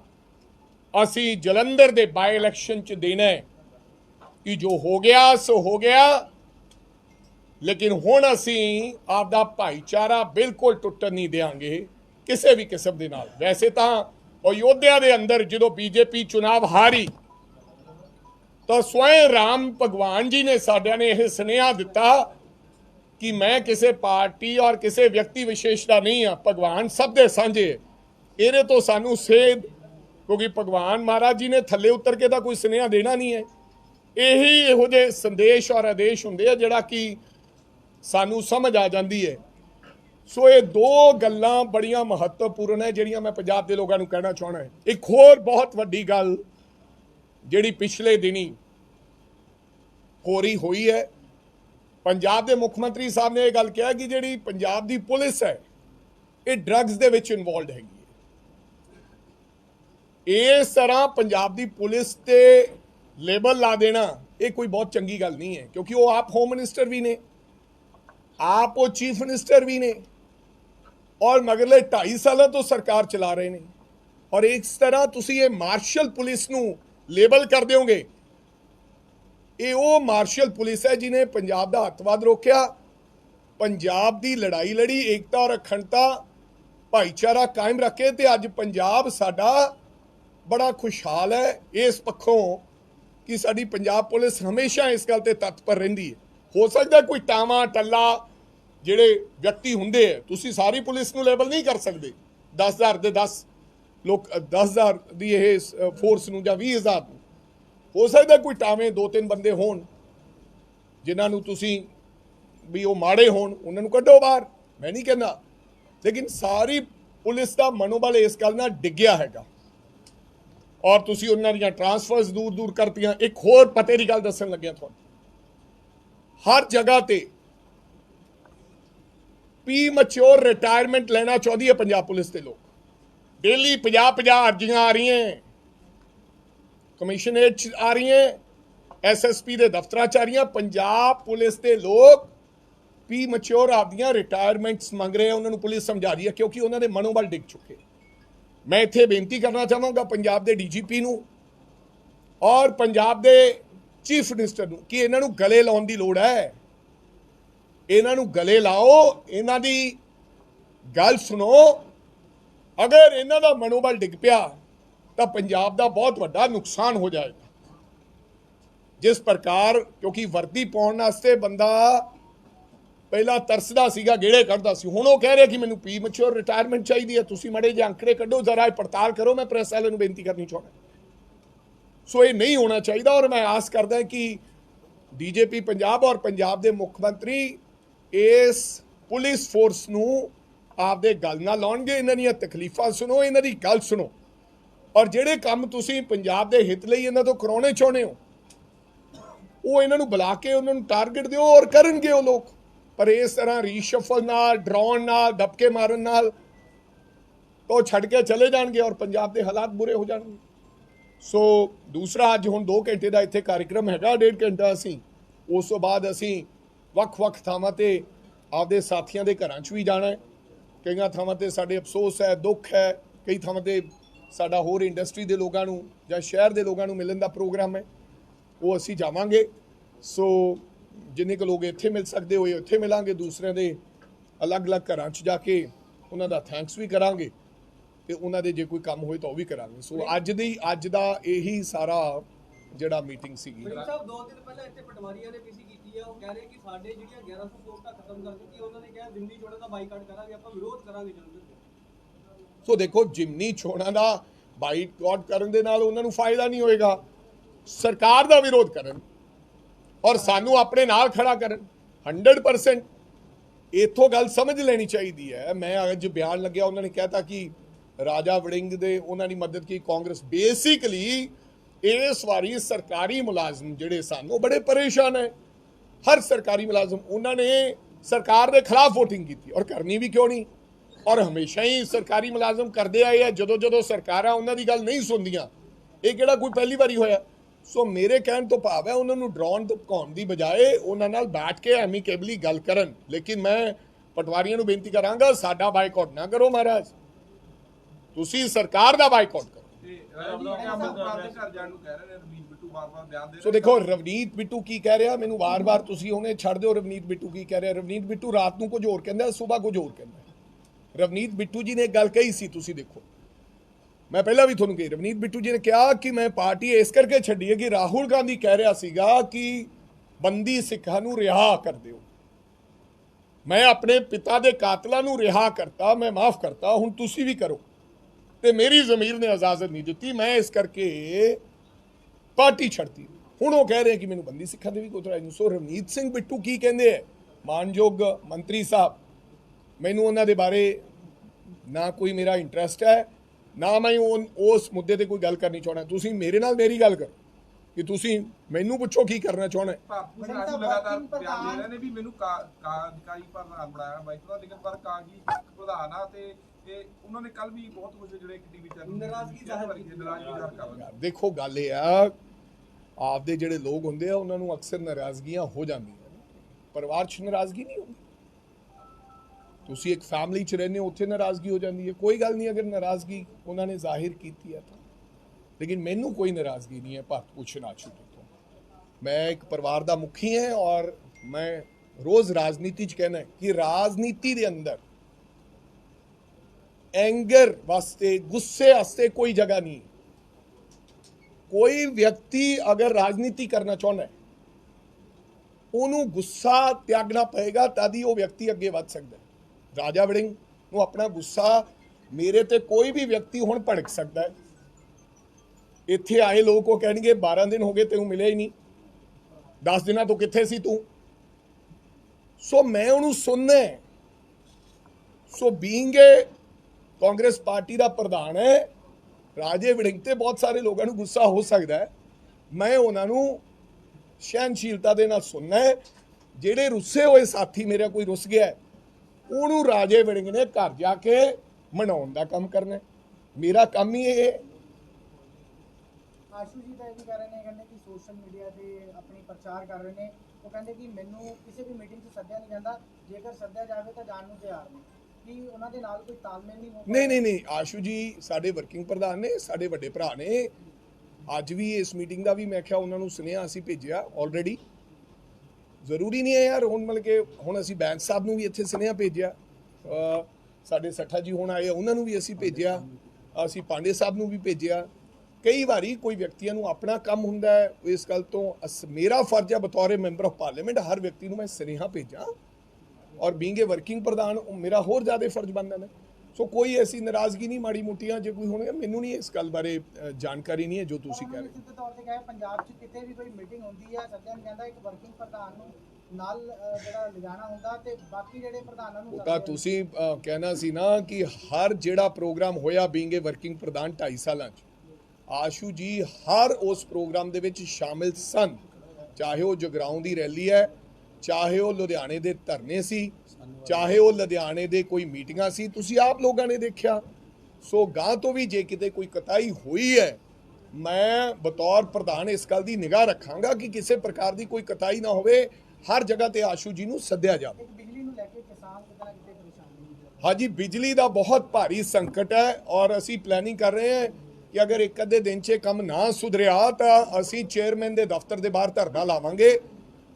ਅਸੀਂ ਜਲੰਧਰ ਦੇ ਬਾਈ ਇਲੈਕਸ਼ਨ ਚ ਦੇਣਾ ਹੈ ਕਿ ਜੋ ਹੋ ਗਿਆ, ਸੋ ਹੋ ਗਿਆ। ਲੇਕਿਨ ਹੁਣ ਅਸੀਂ ਆਪਦਾ ਭਾਈਚਾਰਾ ਬਿਲਕੁਲ ਟੁੱਟਣ ਨਹੀਂ ਦੇਵਾਂਗੇ ਕਿਸੇ ਵੀ ਕਿਸਮ ਦੇ ਨਾਲ। ਵੈਸੇ ਤਾਂ ਅਯੋਧਿਆ ਦੇ ਅੰਦਰ ਜਦੋਂ ਬੀਜੇਪੀ ਚੁਣਾਵ ਹਾਰੀ ਤਾਂ ਸਵੈ ਰਾਮ ਭਗਵਾਨ ਜੀ ਨੇ ਸਾਡਿਆਂ ਨੇ ਇਹ ਸੁਨੇਹਾ ਦਿੱਤਾ ਕਿ ਮੈਂ ਕਿਸੇ ਪਾਰਟੀ ਔਰ ਕਿਸੇ ਵਿਅਕਤੀ ਵਿਸ਼ੇਸ਼ ਦਾ ਨਹੀਂ ਆ ਭਗਵਾਨ ਸਭ ਦੇ ਸਾਂਝੇ ਹੈ। ਇਹਦੇ ਤੋਂ ਸਾਨੂੰ ਸੇਧ, ਕਿਉਂਕਿ ਭਗਵਾਨ ਮਹਾਰਾਜ ਜੀ ਨੇ ਥੱਲੇ ਉਤਰ ਕੇ ਤਾਂ ਕੋਈ ਸੁਨੇਹਾ ਦੇਣਾ ਨਹੀਂ ਹੈ। ਇਹੀ ਇਹੋ ਜਿਹੇ ਸੰਦੇਸ਼ ਔਰ ਆਦੇਸ਼ ਹੁੰਦੇ ਆ ਜਿਹੜਾ ਕਿ ਸਾਨੂੰ ਸਮਝ ਆ ਜਾਂਦੀ ਹੈ। ਸੋ ਇਹ ਦੋ ਗੱਲਾਂ ਬੜੀਆਂ ਮਹੱਤਵਪੂਰਨ ਹੈ, ਜਿਹੜੀਆਂ ਮੈਂ ਪੰਜਾਬ ਦੇ ਲੋਕਾਂ ਨੂੰ ਕਹਿਣਾ ਚਾਹਣਾ ਹੈ। ਇੱਕ ਹੋਰ ਬਹੁਤ ਵੱਡੀ ਗੱਲ ਜਿਹੜੀ ਪਿਛਲੇ ਦਿਨੀ ਹੋਰੀ ਹੋਈ ਹੈ, ਪੰਜਾਬ ਦੇ ਮੁੱਖ ਮੰਤਰੀ ਸਾਹਿਬ ਨੇ ਇਹ ਗੱਲ ਕਿਹਾ ਕਿ ਜਿਹੜੀ ਪੰਜਾਬ ਦੀ ਪੁਲਿਸ ਹੈ, ਇਹ ਡਰੱਗਸ ਦੇ ਵਿੱਚ ਇਨਵੋਲਡ ਹੈਗੀ ਹੈ। ਇਸ ਤਰ੍ਹਾਂ ਪੰਜਾਬ ਦੀ ਪੁਲਿਸ ਤੇ ਲੇਬਲ ਲਾ ਦੇਣਾ, ਇਹ ਕੋਈ ਬਹੁਤ ਚੰਗੀ ਗੱਲ ਨਹੀਂ ਹੈ, ਕਿਉਂਕਿ ਉਹ ਆਪ ਹੋਮ ਮਿਨਿਸਟਰ ਵੀ ਨੇ, ਆਪ ਉਹ ਚੀਫ ਮਿਨਿਸਟਰ ਵੀ ਨੇ, ਔਰ ਮਗਰਲੇ 2.5 ਸਾਲਾਂ ਤੋਂ ਸਰਕਾਰ ਚਲਾ ਰਹੇ ਨੇ। ਔਰ ਇਸ ਤਰ੍ਹਾਂ ਤੁਸੀਂ ਇਹ ਮਾਰਸ਼ਲ ਪੁਲਿਸ ਨੂੰ ਲੇਬਲ ਕਰ ਦਿਓਗੇ। ਇਹ ਉਹ ਮਾਰਸ਼ਲ ਪੁਲਿਸ ਹੈ ਜਿਨੇ ਪੰਜਾਬ ਦਾ ਅੱਤਵਾਦ ਰੋਕਿਆ। ਪੰਜਾਬ ਦੀ ਲੜਾਈ ਲੜੀ, ਏਕਤਾ ਔਰ ਅਖੰਡਤਾ, ਭਾਈਚਾਰਾ ਕਾਇਮ ਰੱਖੇ ਤੇ ਅੱਜ ਪੰਜਾਬ ਸਾਡਾ ਬੜਾ ਖੁਸ਼ਹਾਲ ਹੈ। ਇਸ ਪੱਖੋਂ ਕਿ ਸਾਡੀ ਪੰਜਾਬ ਪੁਲਿਸ ਹਮੇਸ਼ਾ ਇਸ ਗੱਲ ਤੇ ਤਤਪਰ ਰਹਿੰਦੀ ਹੈ। ਹੋ ਸਕਦਾ ਕੋਈ ਟਾਵਾ, ਟੱਲਾ ਜਿਹੜੇ ਵਿਅਕਤੀ ਹੁੰਦੇ ਆ, ਤੁਸੀਂ ਸਾਰੀ ਪੁਲਿਸ ਨੂੰ ਲੇਬਲ ਨਹੀਂ ਕਰ ਸਕਦੇ। 10000 ਦੇ 10 ਲੋਕ 10000 ਦੀ ਇਹ ਫੋਰਸ ਨੂੰ ਜਾਂ 20000 ਨੂੰ, ਹੋ ਸਕਦਾ ਕੋਈ ਟਾਵੇਂ ਦੋ ਤਿੰਨ ਬੰਦੇ ਹੋਣ, ਜਿਨ੍ਹਾਂ ਨੂੰ ਤੁਸੀਂ ਵੀ ਉਹ ਮਾੜੇ ਹੋਣ, ਉਹਨਾਂ ਨੂੰ ਕੱਢੋ ਬਾਹਰ। ਮੈਂ ਨਹੀਂ ਕਹਿੰਦਾ। ਲੇਕਿਨ ਸਾਰੀ ਪੁਲਿਸ ਦਾ ਮਨੋਬਲ ਇਸ ਗੱਲ ਨਾਲ ਡਿੱਗਿਆ ਹੈਗਾ। ਔਰ ਤੁਸੀਂ ਉਹਨਾਂ ਦੀਆਂ ਟਰਾਂਸਫਰਸ ਦੂਰ ਦੂਰ ਕਰਤੀਆਂ। ਇੱਕ ਹੋਰ ਪਤੇ ਦੀ ਗੱਲ ਦੱਸਣ ਲੱਗਿਆ ਤੁਹਾਨੂੰ। ਹਰ ਜਗ੍ਹਾ ਤੇ ਪੀ ਮੈਚੁਰ ਰਿਟਾਇਰਮੈਂਟ ਲੈਣਾ ਚਾਹੁੰਦੀ ਹੈ ਪੰਜਾਬ ਪੁਲਿਸ ਦੇ ਲੋਕ। ਡੇਲੀ 50 50 ਅਰਜ਼ੀਆਂ ਆ ਰਹੀਆਂ ਕਮਿਸ਼ਨਰੇਟ 'ਚ ਆ ਰਹੀਆਂ ਐਸਐਸਪੀ ਦੇ ਦਫ਼ਤਰਾਂ ਚ ਆ ਰਹੀਆਂ। ਪੰਜਾਬ ਪੁਲਿਸ ਦੇ ਲੋਕ ਪੀ ਮਚਿਓਰ ਆਪਦੀਆਂ ਰਿਟਾਇਰਮੈਂਟਸ ਮੰਗ ਰਹੇ ਆ ਉਹਨਾਂ ਨੂੰ ਪੁਲਿਸ ਸਮਝਾ ਰਹੀ ਹੈ ਕਿਉਂਕਿ ਉਹਨਾਂ ਦੇ ਮਨੋਬਲ ਡਿੱਗ ਚੁੱਕੇ ਮੈਂ ਇੱਥੇ ਬੇਨਤੀ ਕਰਨਾ ਚਾਹਾਂਗਾ ਪੰਜਾਬ ਦੇ ਡੀਜੀਪੀ ਨੂੰ ਔਰ ਪੰਜਾਬ ਦੇ ਚੀਫ ਮਿਨਿਸਟਰ ਨੂੰ ਕਿ ਇਹਨਾਂ ਨੂੰ ਗਲੇ ਲਾਉਣ ਦੀ ਲੋੜ ਹੈ। ਇਹਨਾਂ ਨੂੰ ਗਲੇ ਲਾਓ। ਇਹਨਾਂ ਦੀ ਗੱਲ ਸੁਣੋ। ਅਗਰ ਇਹਨਾਂ ਦਾ ਮਨੋਬਲ ਡਿੱਗ ਪਿਆ, ਤਾਂ ਪੰਜਾਬ ਦਾ ਬਹੁਤ ਵੱਡਾ ਨੁਕਸਾਨ ਹੋ ਜਾਏਗਾ। ਜਿਸ ਪ੍ਰਕਾਰ, ਕਿਉਂਕਿ ਵਰਦੀ ਪਾਉਣ ਵਾਸਤੇ ਬੰਦਾ ਪਹਿਲਾਂ ਤਰਸਦਾ ਸੀਗਾ, ਗੇੜੇ ਕੱਢਦਾ ਸੀ। ਹੁਣ ਉਹ ਕਹਿ ਰਿਹਾ ਕਿ ਮੈਨੂੰ ਪੀ ਮਚੋਰ ਰਿਟਾਇਰਮੈਂਟ ਚਾਹੀਦੀ ਹੈ, ਤੁਸੀਂ ਮੜੇ ਜਿਹੇ ਅੰਕੜੇ ਕੱਢੋ, ਜ਼ਰਾ ਇਹ ਪੜਤਾਲ ਕਰੋ, ਮੈਂ ਪ੍ਰੈਸ ਵਾਲਿਆਂ ਨੂੰ ਬੇਨਤੀ ਕਰਨੀ ਚਾਹੁੰਦਾ। ਸੋ ਇਹ ਨਹੀਂ ਹੋਣਾ ਚਾਹੀਦਾ, ਔਰ ਮੈਂ ਆਸ ਕਰਦਾ ਕਿ ਡੀਜੀਪੀ ਪੰਜਾਬ ਔਰ ਪੰਜਾਬ ਦੇ ਮੁੱਖ ਮੰਤਰੀ ਇਸ ਪੁਲਿਸ ਫੋਰਸ ਨੂੰ ਆਪਦੇ ਗੱਲ ਨਾਲ ਲਾਉਣਗੇ, ਇਹਨਾਂ ਦੀਆਂ ਤਕਲੀਫਾਂ ਸੁਣੋ, ਇਹਨਾਂ ਦੀ ਗੱਲ ਸੁਣੋ। ਔਰ ਜਿਹੜੇ ਕੰਮ ਤੁਸੀਂ ਪੰਜਾਬ ਦੇ ਹਿੱਤ ਲਈ ਇਹਨਾਂ ਤੋਂ ਕਰਾਉਣੇ ਚਾਹੁੰਦੇ ਹੋ, ਉਹ ਇਹਨਾਂ ਨੂੰ ਬੁਲਾ ਕੇ ਉਹਨਾਂ ਨੂੰ ਟਾਰਗੇਟ ਦਿਓ ਔਰ ਕਰਨਗੇ ਉਹ ਲੋਕ। ਪਰ ਇਸ ਤਰ੍ਹਾਂ ਰੀਸ਼ਫਲ ਨਾਲ ਡਰਾਉਣ ਨਾਲ ਦਬਕੇ ਮਾਰਨ ਨਾਲ ਤਾਂ ਉਹ ਛੱਡ ਕੇ ਚਲੇ ਜਾਣਗੇ ਔਰ ਪੰਜਾਬ ਦੇ ਹਾਲਾਤ ਬੁਰੇ ਹੋ ਜਾਣਗੇ। ਸੋ ਦੂਸਰਾ, ਅੱਜ ਹੁਣ 2 ਘੰਟੇ ਦਾ ਇੱਥੇ ਕਾਰਜਕ੍ਰਮ ਹੈਗਾ, ਡੇਢ ਘੰਟਾ ਅਸੀਂ। ਉਸ ਤੋਂ ਬਾਅਦ ਅਸੀਂ ਵੱਖ-ਵੱਖ ਥਾਵਾਂ ਤੇ ਆਪਦੇ ਸਾਥੀਆਂ ਦੇ ਘਰਾਂ 'ਚ ਵੀ ਜਾਣਾ ਹੈ। ਕਈਆਂ ਥਾਵਾਂ ਤੇ ਸਾਡੇ ਅਫਸੋਸ ਹੈ, ਦੁੱਖ ਹੈ, ਕਈ ਥਾਵਾਂ ਤੇ ਸਾਡਾ ਹੋਰ ਇੰਡਸਟਰੀ ਦੇ ਲੋਕਾਂ ਨੂੰ ਜਾਂ ਸ਼ਹਿਰ ਦੇ ਲੋਕਾਂ ਨੂੰ ਮਿਲਣ ਦਾ ਪ੍ਰੋਗਰਾਮ ਹੈ, ਉਹ ਅਸੀਂ ਜਾਵਾਂਗੇ। ਸੋ ਜਿੰਨੇ ਕੁ ਲੋਕ ਇੱਥੇ ਮਿਲ ਸਕਦੇ ਹੋਏ ਉੱਥੇ ਮਿਲਾਂਗੇ, ਦੂਸਰਿਆਂ ਦੇ ਅਲੱਗ-ਅਲੱਗ ਘਰਾਂ 'ਚ ਜਾ ਕੇ ਉਹਨਾਂ ਦਾ ਥੈਂਕਸ ਵੀ ਕਰਾਂਗੇ ਤੇ ਉਹਨਾਂ ਦੇ ਜੇ ਕੋਈ ਕੰਮ ਹੋਏ ਤਾਂ ਉਹ ਵੀ ਕਰਾਂਗੇ। ਸੋ ਅੱਜ ਦੀ, ਅੱਜ ਦਾ ਇਹੀ ਸਾਰਾ ਜਿਹੜਾ ਮੀਟਿੰਗ ਸੀਗੀ। ਸਾਹਿਬ, ਦੋ ਦਿਨ ਪਹਿਲਾਂ ਇੱਥੇ ਪਟਵਾਰੀਆਂ ਨੇ ਪੀਸੀ ਕੀਤੀ ਹੈ ਉਹ ਕਹਿ ਰਹੇ ਕਿ ਸਾਡੇ ਜਿਹੜੀਆਂ 1100 ਪੋਸਟਾਂ ਖਤਮ ਕਰ ਦਿੱਤੀ ਉਹਨਾਂ ਨੇ ਕਿਹਾ ਜ਼ਿੰਦਗੀ ਚੋਣਾਂ ਦਾ ਬਾਈਕਾਟ ਕਰਾਂਗੇ, ਆਪਾਂ ਵਿਰੋਧ ਕਰਾਂਗੇ ਜਲੰਧਰ ਚ ਸੋ ਦੇਖੋ, ਜਿਮਨੀ ਚੋਣਾਂ ਦਾ ਬਾਈਕਾਟ ਕਰਨ ਦੇ ਨਾਲ ਉਹਨਾਂ ਨੂੰ ਫਾਇਦਾ ਨਹੀਂ ਹੋਏਗਾ। ਸਰਕਾਰ ਦਾ ਵਿਰੋਧ ਕਰਨ ਔਰ ਸਾਨੂੰ ਆਪਣੇ ਨਾਲ ਖੜਾ ਕਰਨ 100% ਇਥੋਂ ਗੱਲ ਸਮਝ ਲੈਣੀ ਚਾਹੀਦੀ ਹੈ। ਮੈਂ ਅੱਜ ਬਿਆਨ ਲੱਗਿਆ, ਉਹਨਾਂ ਨੇ ਕਹਿਤਾ ਕਿ ਰਾਜਾ ਵੜਿੰਗ ਦੇ ਉਹਨਾਂ ਦੀ ਮਦਦ ਕੀ ਕਾਂਗਰਸ ਬੇਸਿਕਲੀ ਇਸ ਵਾਰੀ ਸਰਕਾਰੀ ਮੁਲਾਜ਼ਮ ਜਿਹੜੇ ਸਨ, ਉਹ ਬੜੇ ਪਰੇਸ਼ਾਨ ਹੈ। ਹਰ ਸਰਕਾਰੀ ਮੁਲਾਜ਼ਮ, ਉਹਨਾਂ ਨੇ ਸਰਕਾਰ ਦੇ ਖਿਲਾਫ VOTING ਕੀਤੀ ਔਰ ਕਰਨੀ ਵੀ ਕਿਉਂ ਨਹੀਂ? ਔਰ ਹਮੇਸ਼ਾ ਹੀ ਸਰਕਾਰੀ ਮੁਲਾਜ਼ਮ ਕਰਦੇ ਆਏ ਆ, ਜਦੋਂ ਜਦੋਂ ਸਰਕਾਰਾਂ ਉਹਨਾਂ ਦੀ ਗੱਲ ਨਹੀਂ ਸੁਣਦੀਆਂ, ਇਹ ਕਿਹੜਾ ਕੋਈ ਪਹਿਲੀ ਵਾਰੀ ਹੋਇਆ? ਸੋ ਮੇਰੇ ਕਹਿਣ ਤੋਂ ਭਾਵ ਹੈ ਉਹਨਾਂ ਨੂੰ ਡਰਾਉਣ ਤੋਂ ਧਮਕਾਉਣ ਦੀ ਬਜਾਏ ਉਹਨਾਂ ਨਾਲ ਬੈਠ ਕੇ ਐਮੀਕੇਬਲੀ ਗੱਲ ਕਰਨ। ਲੇਕਿਨ ਮੈਂ ਪਟਵਾਰੀਆਂ ਨੂੰ ਬੇਨਤੀ ਕਰਾਂਗਾ, ਸਾਡਾ ਬਾਈਕਾਟ ਨਾ ਕਰੋ ਮਹਾਰਾਜ। ਤੁਸੀਂ ਸਰਕਾਰ ਦਾ ਬਾਈਕਾਟ ਕਰੋ। ਤੇ ਰਵਨੀਤ ਅੰਮ੍ਰਿਤਪਾਲ ਦੇ ਘਰ ਜਾਣ ਨੂੰ ਕਹਿ ਰਹੇ ਨੇ, ਰਵਨੀਤ ਬਿਆਨ ਦੇ ਸੋ ਦੇਖੋ ਰਵਨੀਤ ਬਿੱਟੂ ਕੀ ਕਹਿ ਰਿਹਾ? ਮੈਨੂੰ ਵਾਰ-ਵਾਰ ਤੁਸੀਂ ਉਹਨੇ ਛੱਡ ਦਿਓ ਰਵਨੀਤ ਬਿੱਟੂ ਕੀ ਕਹਿ ਰਿਹਾ? ਰਵਨੀਤ ਬਿੱਟੂ ਰਾਤ ਨੂੰ ਕੁਝ ਹੋਰ ਕਹਿੰਦਾ ਸਵੇਰ ਕੁਝ ਹੋਰ ਕਹਿੰਦਾ। ਰਵਨੀਤ ਬਿੱਟੂ ਜੀ ਨੇ ਇੱਕ ਗੱਲ ਕਹੀ ਸੀ ਤੁਸੀਂ ਦੇਖੋ। ਮੈਂ ਪਹਿਲਾਂ ਵੀ ਤੁਹਾਨੂੰ ਕਹੀ ਰਵਨੀਤ ਬਿੱਟੂ ਜੀ ਨੇ ਕਿਹਾ ਕਿ ਮੈਂ ਪਾਰਟੀ ਇਸ ਕਰਕੇ ਛੱਡੀ ਹੈ ਕਿ ਰਾਹੁਲ ਗਾਂਧੀ ਕਹਿ ਰਿਹਾ ਸੀਗਾ ਕਿ ਬੰਦੀ ਸਿੱਖਾਂ ਨੂੰ ਰਿਹਾ ਕਰ ਦਿਓ। ਮੈਂ ਆਪਣੇ ਪਿਤਾ ਦੇ ਕਾਤਲਾਂ ਨੂੰ ਰਿਹਾ ਕਰਤਾ ਮੈਂ ਮਾਫ ਕਰਤਾ ਹੁਣ ਤੁਸੀਂ ਵੀ ਕਰੋ। ਤੇ ਮੇਰੀ ਜ਼ਮੀਰ ਨੇ ਇਜਾਜ਼ਤ ਨਹੀਂ ਦਿੱਤੀ ਮੈਂ ਇਸ ਕਰਕੇ ਪਾਰਟੀ ਛੱਡਤੀ। ਹੁਣ ਉਹ ਕਹਿ ਰਹੇ ਕਿ ਮੈਨੂੰ ਬੰਦੀ ਸਿੱਖਾਂ ਦੇ ਵੀ ਕੋਤਰਾ ਨਹੀਂ ਸੋ ਰਵਨੀਤ ਸਿੰਘ ਬਿੱਟੂ ਕੀ ਕਹਿੰਦੇ ਹੈ ਮਾਨਯੋਗ ਮੰਤਰੀ ਸਾਹਿਬ ਮੈਨੂੰ ਉਹਨਾਂ ਦੇ ਬਾਰੇ ਨਾ ਕੋਈ ਮੇਰਾ ਇੰਟਰਸਟ ਹੈ ਨਾ ਮੈਂ ਉਸ ਮੁੱਦੇ ਤੇ ਕੋਈ ਗੱਲ ਕਰਨੀ ਚਾਹਣਾ ਤੁਸੀਂ ਮੇਰੇ ਨਾਲ ਮੇਰੀ ਗੱਲ ਕਰੋ ਕਿ ਤੁਸੀਂ ਮੈਨੂੰ ਪੁੱਛੋ ਕੀ ਕਰਨਾ ਚਾਹਣਾ ਲਗਾਤਾਰ ਬਿਆਨ ਦੇ ਰਹੇ ਪ੍ਰਧਾਨ- ਨੇ ਵੀ ਮੈਨੂੰ ਕਾ ਅਧਿਕਾਰੀ ਪ੍ਰਧਾਨ ਬਣਾਇਆ ਬਾਈਕ ਦਾ ਲੇਕਿਨ ਪਰ ਕਾਂਗੀ ਪ੍ਰਧਾਨ ਆ ਤੇ ਇਹ ਉਹਨਾਂ ਨੇ ਕੱਲ ਵੀ ਬਹੁਤ ਕੁਝ ਜਿਹੜੇ ਕਿ ਟੀਵੀ ਚੈਨਲ ਨਾਰਾਜ਼ਗੀ ਜ਼ਾਹਿਰ ਕੀਤੀ। ਨਾਰਾਜ਼ਗੀ ਜ਼ਾਹਿਰ ਕਰ ਰਹੇ ਯਾਰ ਦੇਖੋ ਗੱਲ ਇਹ ਆ ਆਪਦੇ ਜਿਹੜੇ ਲੋਕ ਹੁੰਦੇ ਆ ਉਹਨਾਂ ਨੂੰ ਅਕਸਰ ਨਾਰਾਜ਼ਗੀਆਂ ਹੋ ਜਾਂਦੀਆਂ ਪਰਿਵਾਰ 'ਚ ਨਾਰਾਜ਼ਗੀ ਨਹੀਂ ਹੁੰਦੀ। ਤੁਸੀਂ ਇੱਕ ਫੈਮਿਲੀ 'ਚ ਰਹਿੰਦੇ ਹੋ ਉੱਥੇ ਨਾਰਾਜ਼ਗੀ ਹੋ ਜਾਂਦੀ ਹੈ। ਕੋਈ ਗੱਲ ਨਹੀਂ ਅਗਰ ਨਾਰਾਜ਼ਗੀ ਉਹਨਾਂ ਨੇ ਜ਼ਾਹਿਰ ਕੀਤੀ ਹੈ ਤਾਂ। ਲੇਕਿਨ ਮੈਨੂੰ ਕੋਈ ਨਾਰਾਜ਼ਗੀ ਨਹੀਂ ਹੈ ਭਾਰਤ ਭੂਸ਼ਣ ਆਸ਼ੂ ਤੋਂ ਮੈਂ ਇੱਕ ਪਰਿਵਾਰ ਦਾ ਮੁਖੀ ਹਾਂ ਔਰ ਮੈਂ ਰੋਜ਼ ਰਾਜਨੀਤੀ 'ਚ ਕਹਿਣਾ ਕਿ ਰਾਜਨੀਤੀ ਦੇ ਅੰਦਰ ਐਂਗਰ ਵਾਸਤੇ ਗੁੱਸੇ ਵਾਸਤੇ ਕੋਈ ਜਗ੍ਹਾ ਨਹੀਂ ਕੋਈ ਵਿਅਕਤੀ ਅਗਰ ਰਾਜਨੀਤੀ ਕਰਨਾ ਚਾਹੁੰਦਾ ਹੈ ਉਹਨੂੰ ਗੁੱਸਾ ਤਿਆਗਣਾ ਪਏਗਾ ਤਦ ਹੀ ਉਹ ਵਿਅਕਤੀ ਅੱਗੇ ਵੱਧ ਸਕਦਾ ਹੈ ਰਾਜਾ ਵੜਿੰਗ ਨੂੰ ਆਪਣਾ ਗੁੱਸਾ ਮੇਰੇ ਤੇ ਕੋਈ ਵੀ ਵਿਅਕਤੀ ਹੁਣ ਭੜਕ ਸਕਦਾ ਹੈ ਇੱਥੇ ਆਏ ਲੋਕ ਉਹ ਕਹਿਣਗੇ 12 ਦਿਨ ਹੋ ਗਏ ਤੈਨੂੰ ਮਿਲਿਆ ਹੀ ਨਹੀਂ 10 ਦਿਨਾਂ ਤੋਂ ਕਿੱਥੇ ਸੀ ਤੂੰ ਸੋ ਮੈਂ ਉਹਨੂੰ ਸੁਣਨਾ so being a Congress party ਦਾ ਪ੍ਰਧਾਨ ਹੈ। ਰਾਜੇ ਵੜਿੰਗ ਤੇ ਬਹੁਤ ਸਾਰੇ ਲੋਕਾਂ ਨੂੰ ਗੁੱਸਾ ਹੋ ਸਕਦਾ ਹੈ। ਮੈਂ ਉਹਨਾਂ ਨੂੰ ਸਹਿਨਸ਼ੀਲਤਾ ਦੇ ਨਾਲ ਸੁਣਨਾ ਹੈ। ਜਿਹੜੇ ਰੁੱਸੇ ਹੋਏ ਸਾਥੀ ਮੇਰਾ ਕੋਈ ਰੁੱਸ ਗਿਆ ਉਹਨੂੰ ਰਾਜੇ ਵੜਿੰਗ ਨੇ ਘਰ ਜਾ ਕੇ ਮਨਾਉਣ ਦਾ ਕੰਮ ਕਰਨਾ ਮੇਰਾ ਕੰਮ ਹੀ ਇਹ ਆਸ਼ੂ ਜੀ ਤਾਂ ਇਹ ਵੀ ਕਹਿ ਰਹੇ ਨੇ, ਕਹਿੰਦੇ ਕਿ ਸੋਸ਼ਲ ਮੀਡੀਆ ਤੇ ਆਪਣੀ ਪ੍ਰਚਾਰ ਕਰ ਰਹੇ ਨੇ। ਉਹ ਕਹਿੰਦੇ ਕਿ ਮੈਨੂੰ ਕਿਸੇ ਵੀ ਮੀਟਿੰਗ 'ਚ ਸੱਦਿਆ ਨਹੀਂ ਜਾਂਦਾ। ਜੇਕਰ ਸੱਦਿਆ ਜਾਵੇ ਤਾਂ ਜਾਣ ਨੂੰ ਤਿਆਰ ਨੇ। ਕਿ ਉਹਨਾਂ ਦੇ ਨਾਲ ਕੋਈ ਤਾਲਮੇਲ ਨਹੀਂ ਹੋ ਨਹੀਂ ਨਹੀਂ ਨਹੀਂ। ਆਸ਼ੂ ਜੀ ਸਾਡੇ ਵਰਕਿੰਗ ਪ੍ਰਧਾਨ ਨੇ, ਸਾਡੇ ਵੱਡੇ ਭਰਾ ਨੇ। ਅੱਜ ਵੀ ਇਸ ਮੀਟਿੰਗ ਦਾ ਵੀ ਮੈਂ ਕਿਹਾ ਉਹਨਾਂ ਨੂੰ ਸੁਨੇਹਾ ਅਸੀਂ ਭੇਜਿਆ ਆਲਰੇਡੀ ਜ਼ਰੂਰੀ ਨਹੀਂ ਹੈ ਯਾਰ, ਹੁਣ ਮਤਲਬ ਕਿ ਹੁਣ ਅਸੀਂ ਬੈਂਸ ਸਾਹਿਬ ਨੂੰ ਵੀ ਇੱਥੇ ਸੁਨੇਹਾ ਭੇਜਿਆ। ਸਾਡੇ ਸੱਠਾ ਜੀ ਹੁਣ ਆਏ ਉਹਨਾਂ ਨੂੰ ਵੀ ਅਸੀਂ ਭੇਜਿਆ। ਅਸੀਂ ਪਾਂਡੇ ਸਾਹਿਬ ਨੂੰ ਵੀ ਭੇਜਿਆ। ਕਈ ਵਾਰੀ ਕੋਈ ਵਿਅਕਤੀਆਂ ਨੂੰ ਆਪਣਾ ਕੰਮ ਹੁੰਦਾ ਹੈ। ਇਸ ਗੱਲ ਤੋਂ ਮੇਰਾ ਫਰਜ਼ ਹੈ ਬਤੌਰ ਮੈਂਬਰ ਆਫ ਪਾਰਲੀਮੈਂਟ, ਹਰ ਵਿਅਕਤੀ ਨੂੰ ਮੈਂ ਸੁਨੇਹਾ ਭੇਜਾਂ। ਔਰ ਬੀਇੰਗ ਏ ਵਰਕਿੰਗ ਪ੍ਰਧਾਨ ਮੇਰਾ ਹੋਰ ਜ਼ਿਆਦਾ ਫਰਜ਼ ਬਣਦਾ ਹੈ ਸੋ ਕੋਈ ਐਸੀ ਨਾਰਾਜ਼ਗੀ ਨਹੀਂ ਮਾੜੀ ਮੋਟੀਆਂ ਜੇ ਕੋਈ ਹੋਣਗੇ ਮੈਨੂੰ ਨਹੀਂ ਇਸ ਗੱਲ ਬਾਰੇ ਜਾਣਕਾਰੀ ਨਹੀਂ ਹੈ ਜੋ ਤੁਸੀਂ ਕਹਿ ਰਹੇ ਹੋ ਤੌਰ ਤੇ ਕਹੇ ਪੰਜਾਬ 'ਚ ਕਿਤੇ ਵੀ ਕੋਈ ਮੀਟਿੰਗ ਹੁੰਦੀ ਹੈ ਨਹੀਂ ਜਾਂਦਾ ਇੱਕ ਵਰਕਿੰਗ ਪ੍ਰਧਾਨ ਨੂੰ ਨਾਲ ਜਿਹੜਾ ਲਿਜਾਣਾ ਹੁੰਦਾ ਤੇ ਬਾਕੀ ਜਿਹੜੇ ਪ੍ਰਧਾਨਾਂ ਨੂੰ ਤਾਂ। ਤੁਸੀਂ ਕਹਿਣਾ ਸੀ ਨਾ ਕਿ ਹਰ ਜਿਹੜਾ ਪ੍ਰੋਗਰਾਮ ਹੋਇਆ ਬੀਇੰਗ ਏ ਵਰਕਿੰਗ ਪ੍ਰਧਾਨ 2.5 ਸਾਲਾਂ 'ਚ ਆਸ਼ੂ ਜੀ ਹਰ ਉਸ ਪ੍ਰੋਗਰਾਮ ਦੇ ਵਿੱਚ ਸ਼ਾਮਿਲ ਸਨ ਚਾਹੇ ਉਹ ਜਗਰਾਉਂ ਦੀ ਰੈਲੀ ਹੈ ਚਾਹੇ ਉਹ ਲੁਧਿਆਣੇ ਦੇ ਧਰਨੇ ਸੀ ਚਾਹੇ ਉਹ ਲੁਧਿਆਣੇ ਦੇ ਕੋਈ ਮੀਟਿੰਗਾਂ ਸੀ ਤੁਸੀਂ ਆਪ ਲੋਕਾਂ ਨੇ ਦੇਖਿਆ। ਸੋ ਗਾਂ ਤੋਂ ਵੀ ਜੇ ਕਿਤੇ ਕੋਈ ਕਤਾਈ ਹੋਈ ਹੈ ਮੈਂ ਬਤੌਰ ਪ੍ਰਧਾਨ ਇਸ ਗੱਲ ਦੀ ਨਿਗਾਹ ਰੱਖਾਂਗਾ ਕਿ ਕਿਸੇ ਪ੍ਰਕਾਰ ਦੀ ਕੋਈ ਕਤਾਈ ਨਾ ਹੋਵੇ ਹਰ ਜਗ੍ਹਾ ਤੇ ਆਸ਼ੂ ਜੀ ਨੂੰ ਸੱਦਿਆ ਜਾਵੇ। ਬਿਜਲੀ ਨੂੰ ਲੈ ਕੇ ਕਿਸਾਨ ਕਿਤੇ ਨਾ ਕਿਤੇ ਪਰੇਸ਼ਾਨ ਨੇ ਹਾਂਜੀ ਬਿਜਲੀ ਦਾ ਬਹੁਤ ਭਾਰੀ ਸੰਕਟ ਹੈ ਔਰ ਅਸੀਂ ਪਲੈਨਿੰਗ ਕਰ ਰਹੇ ਹਾਂ ਕਿ ਅਗਰ ਇੱਕ ਅੱਧੇ ਦਿਨ 'ਚ ਕੰਮ ਨਾ ਸੁਧਰਿਆ ਤਾਂ ਅਸੀਂ ਚੇਅਰਮੈਨ ਦੇ ਦਫ਼ਤਰ ਦੇ ਬਾਹਰ ਧਰਨਾ ਲਾਵਾਂਗੇ।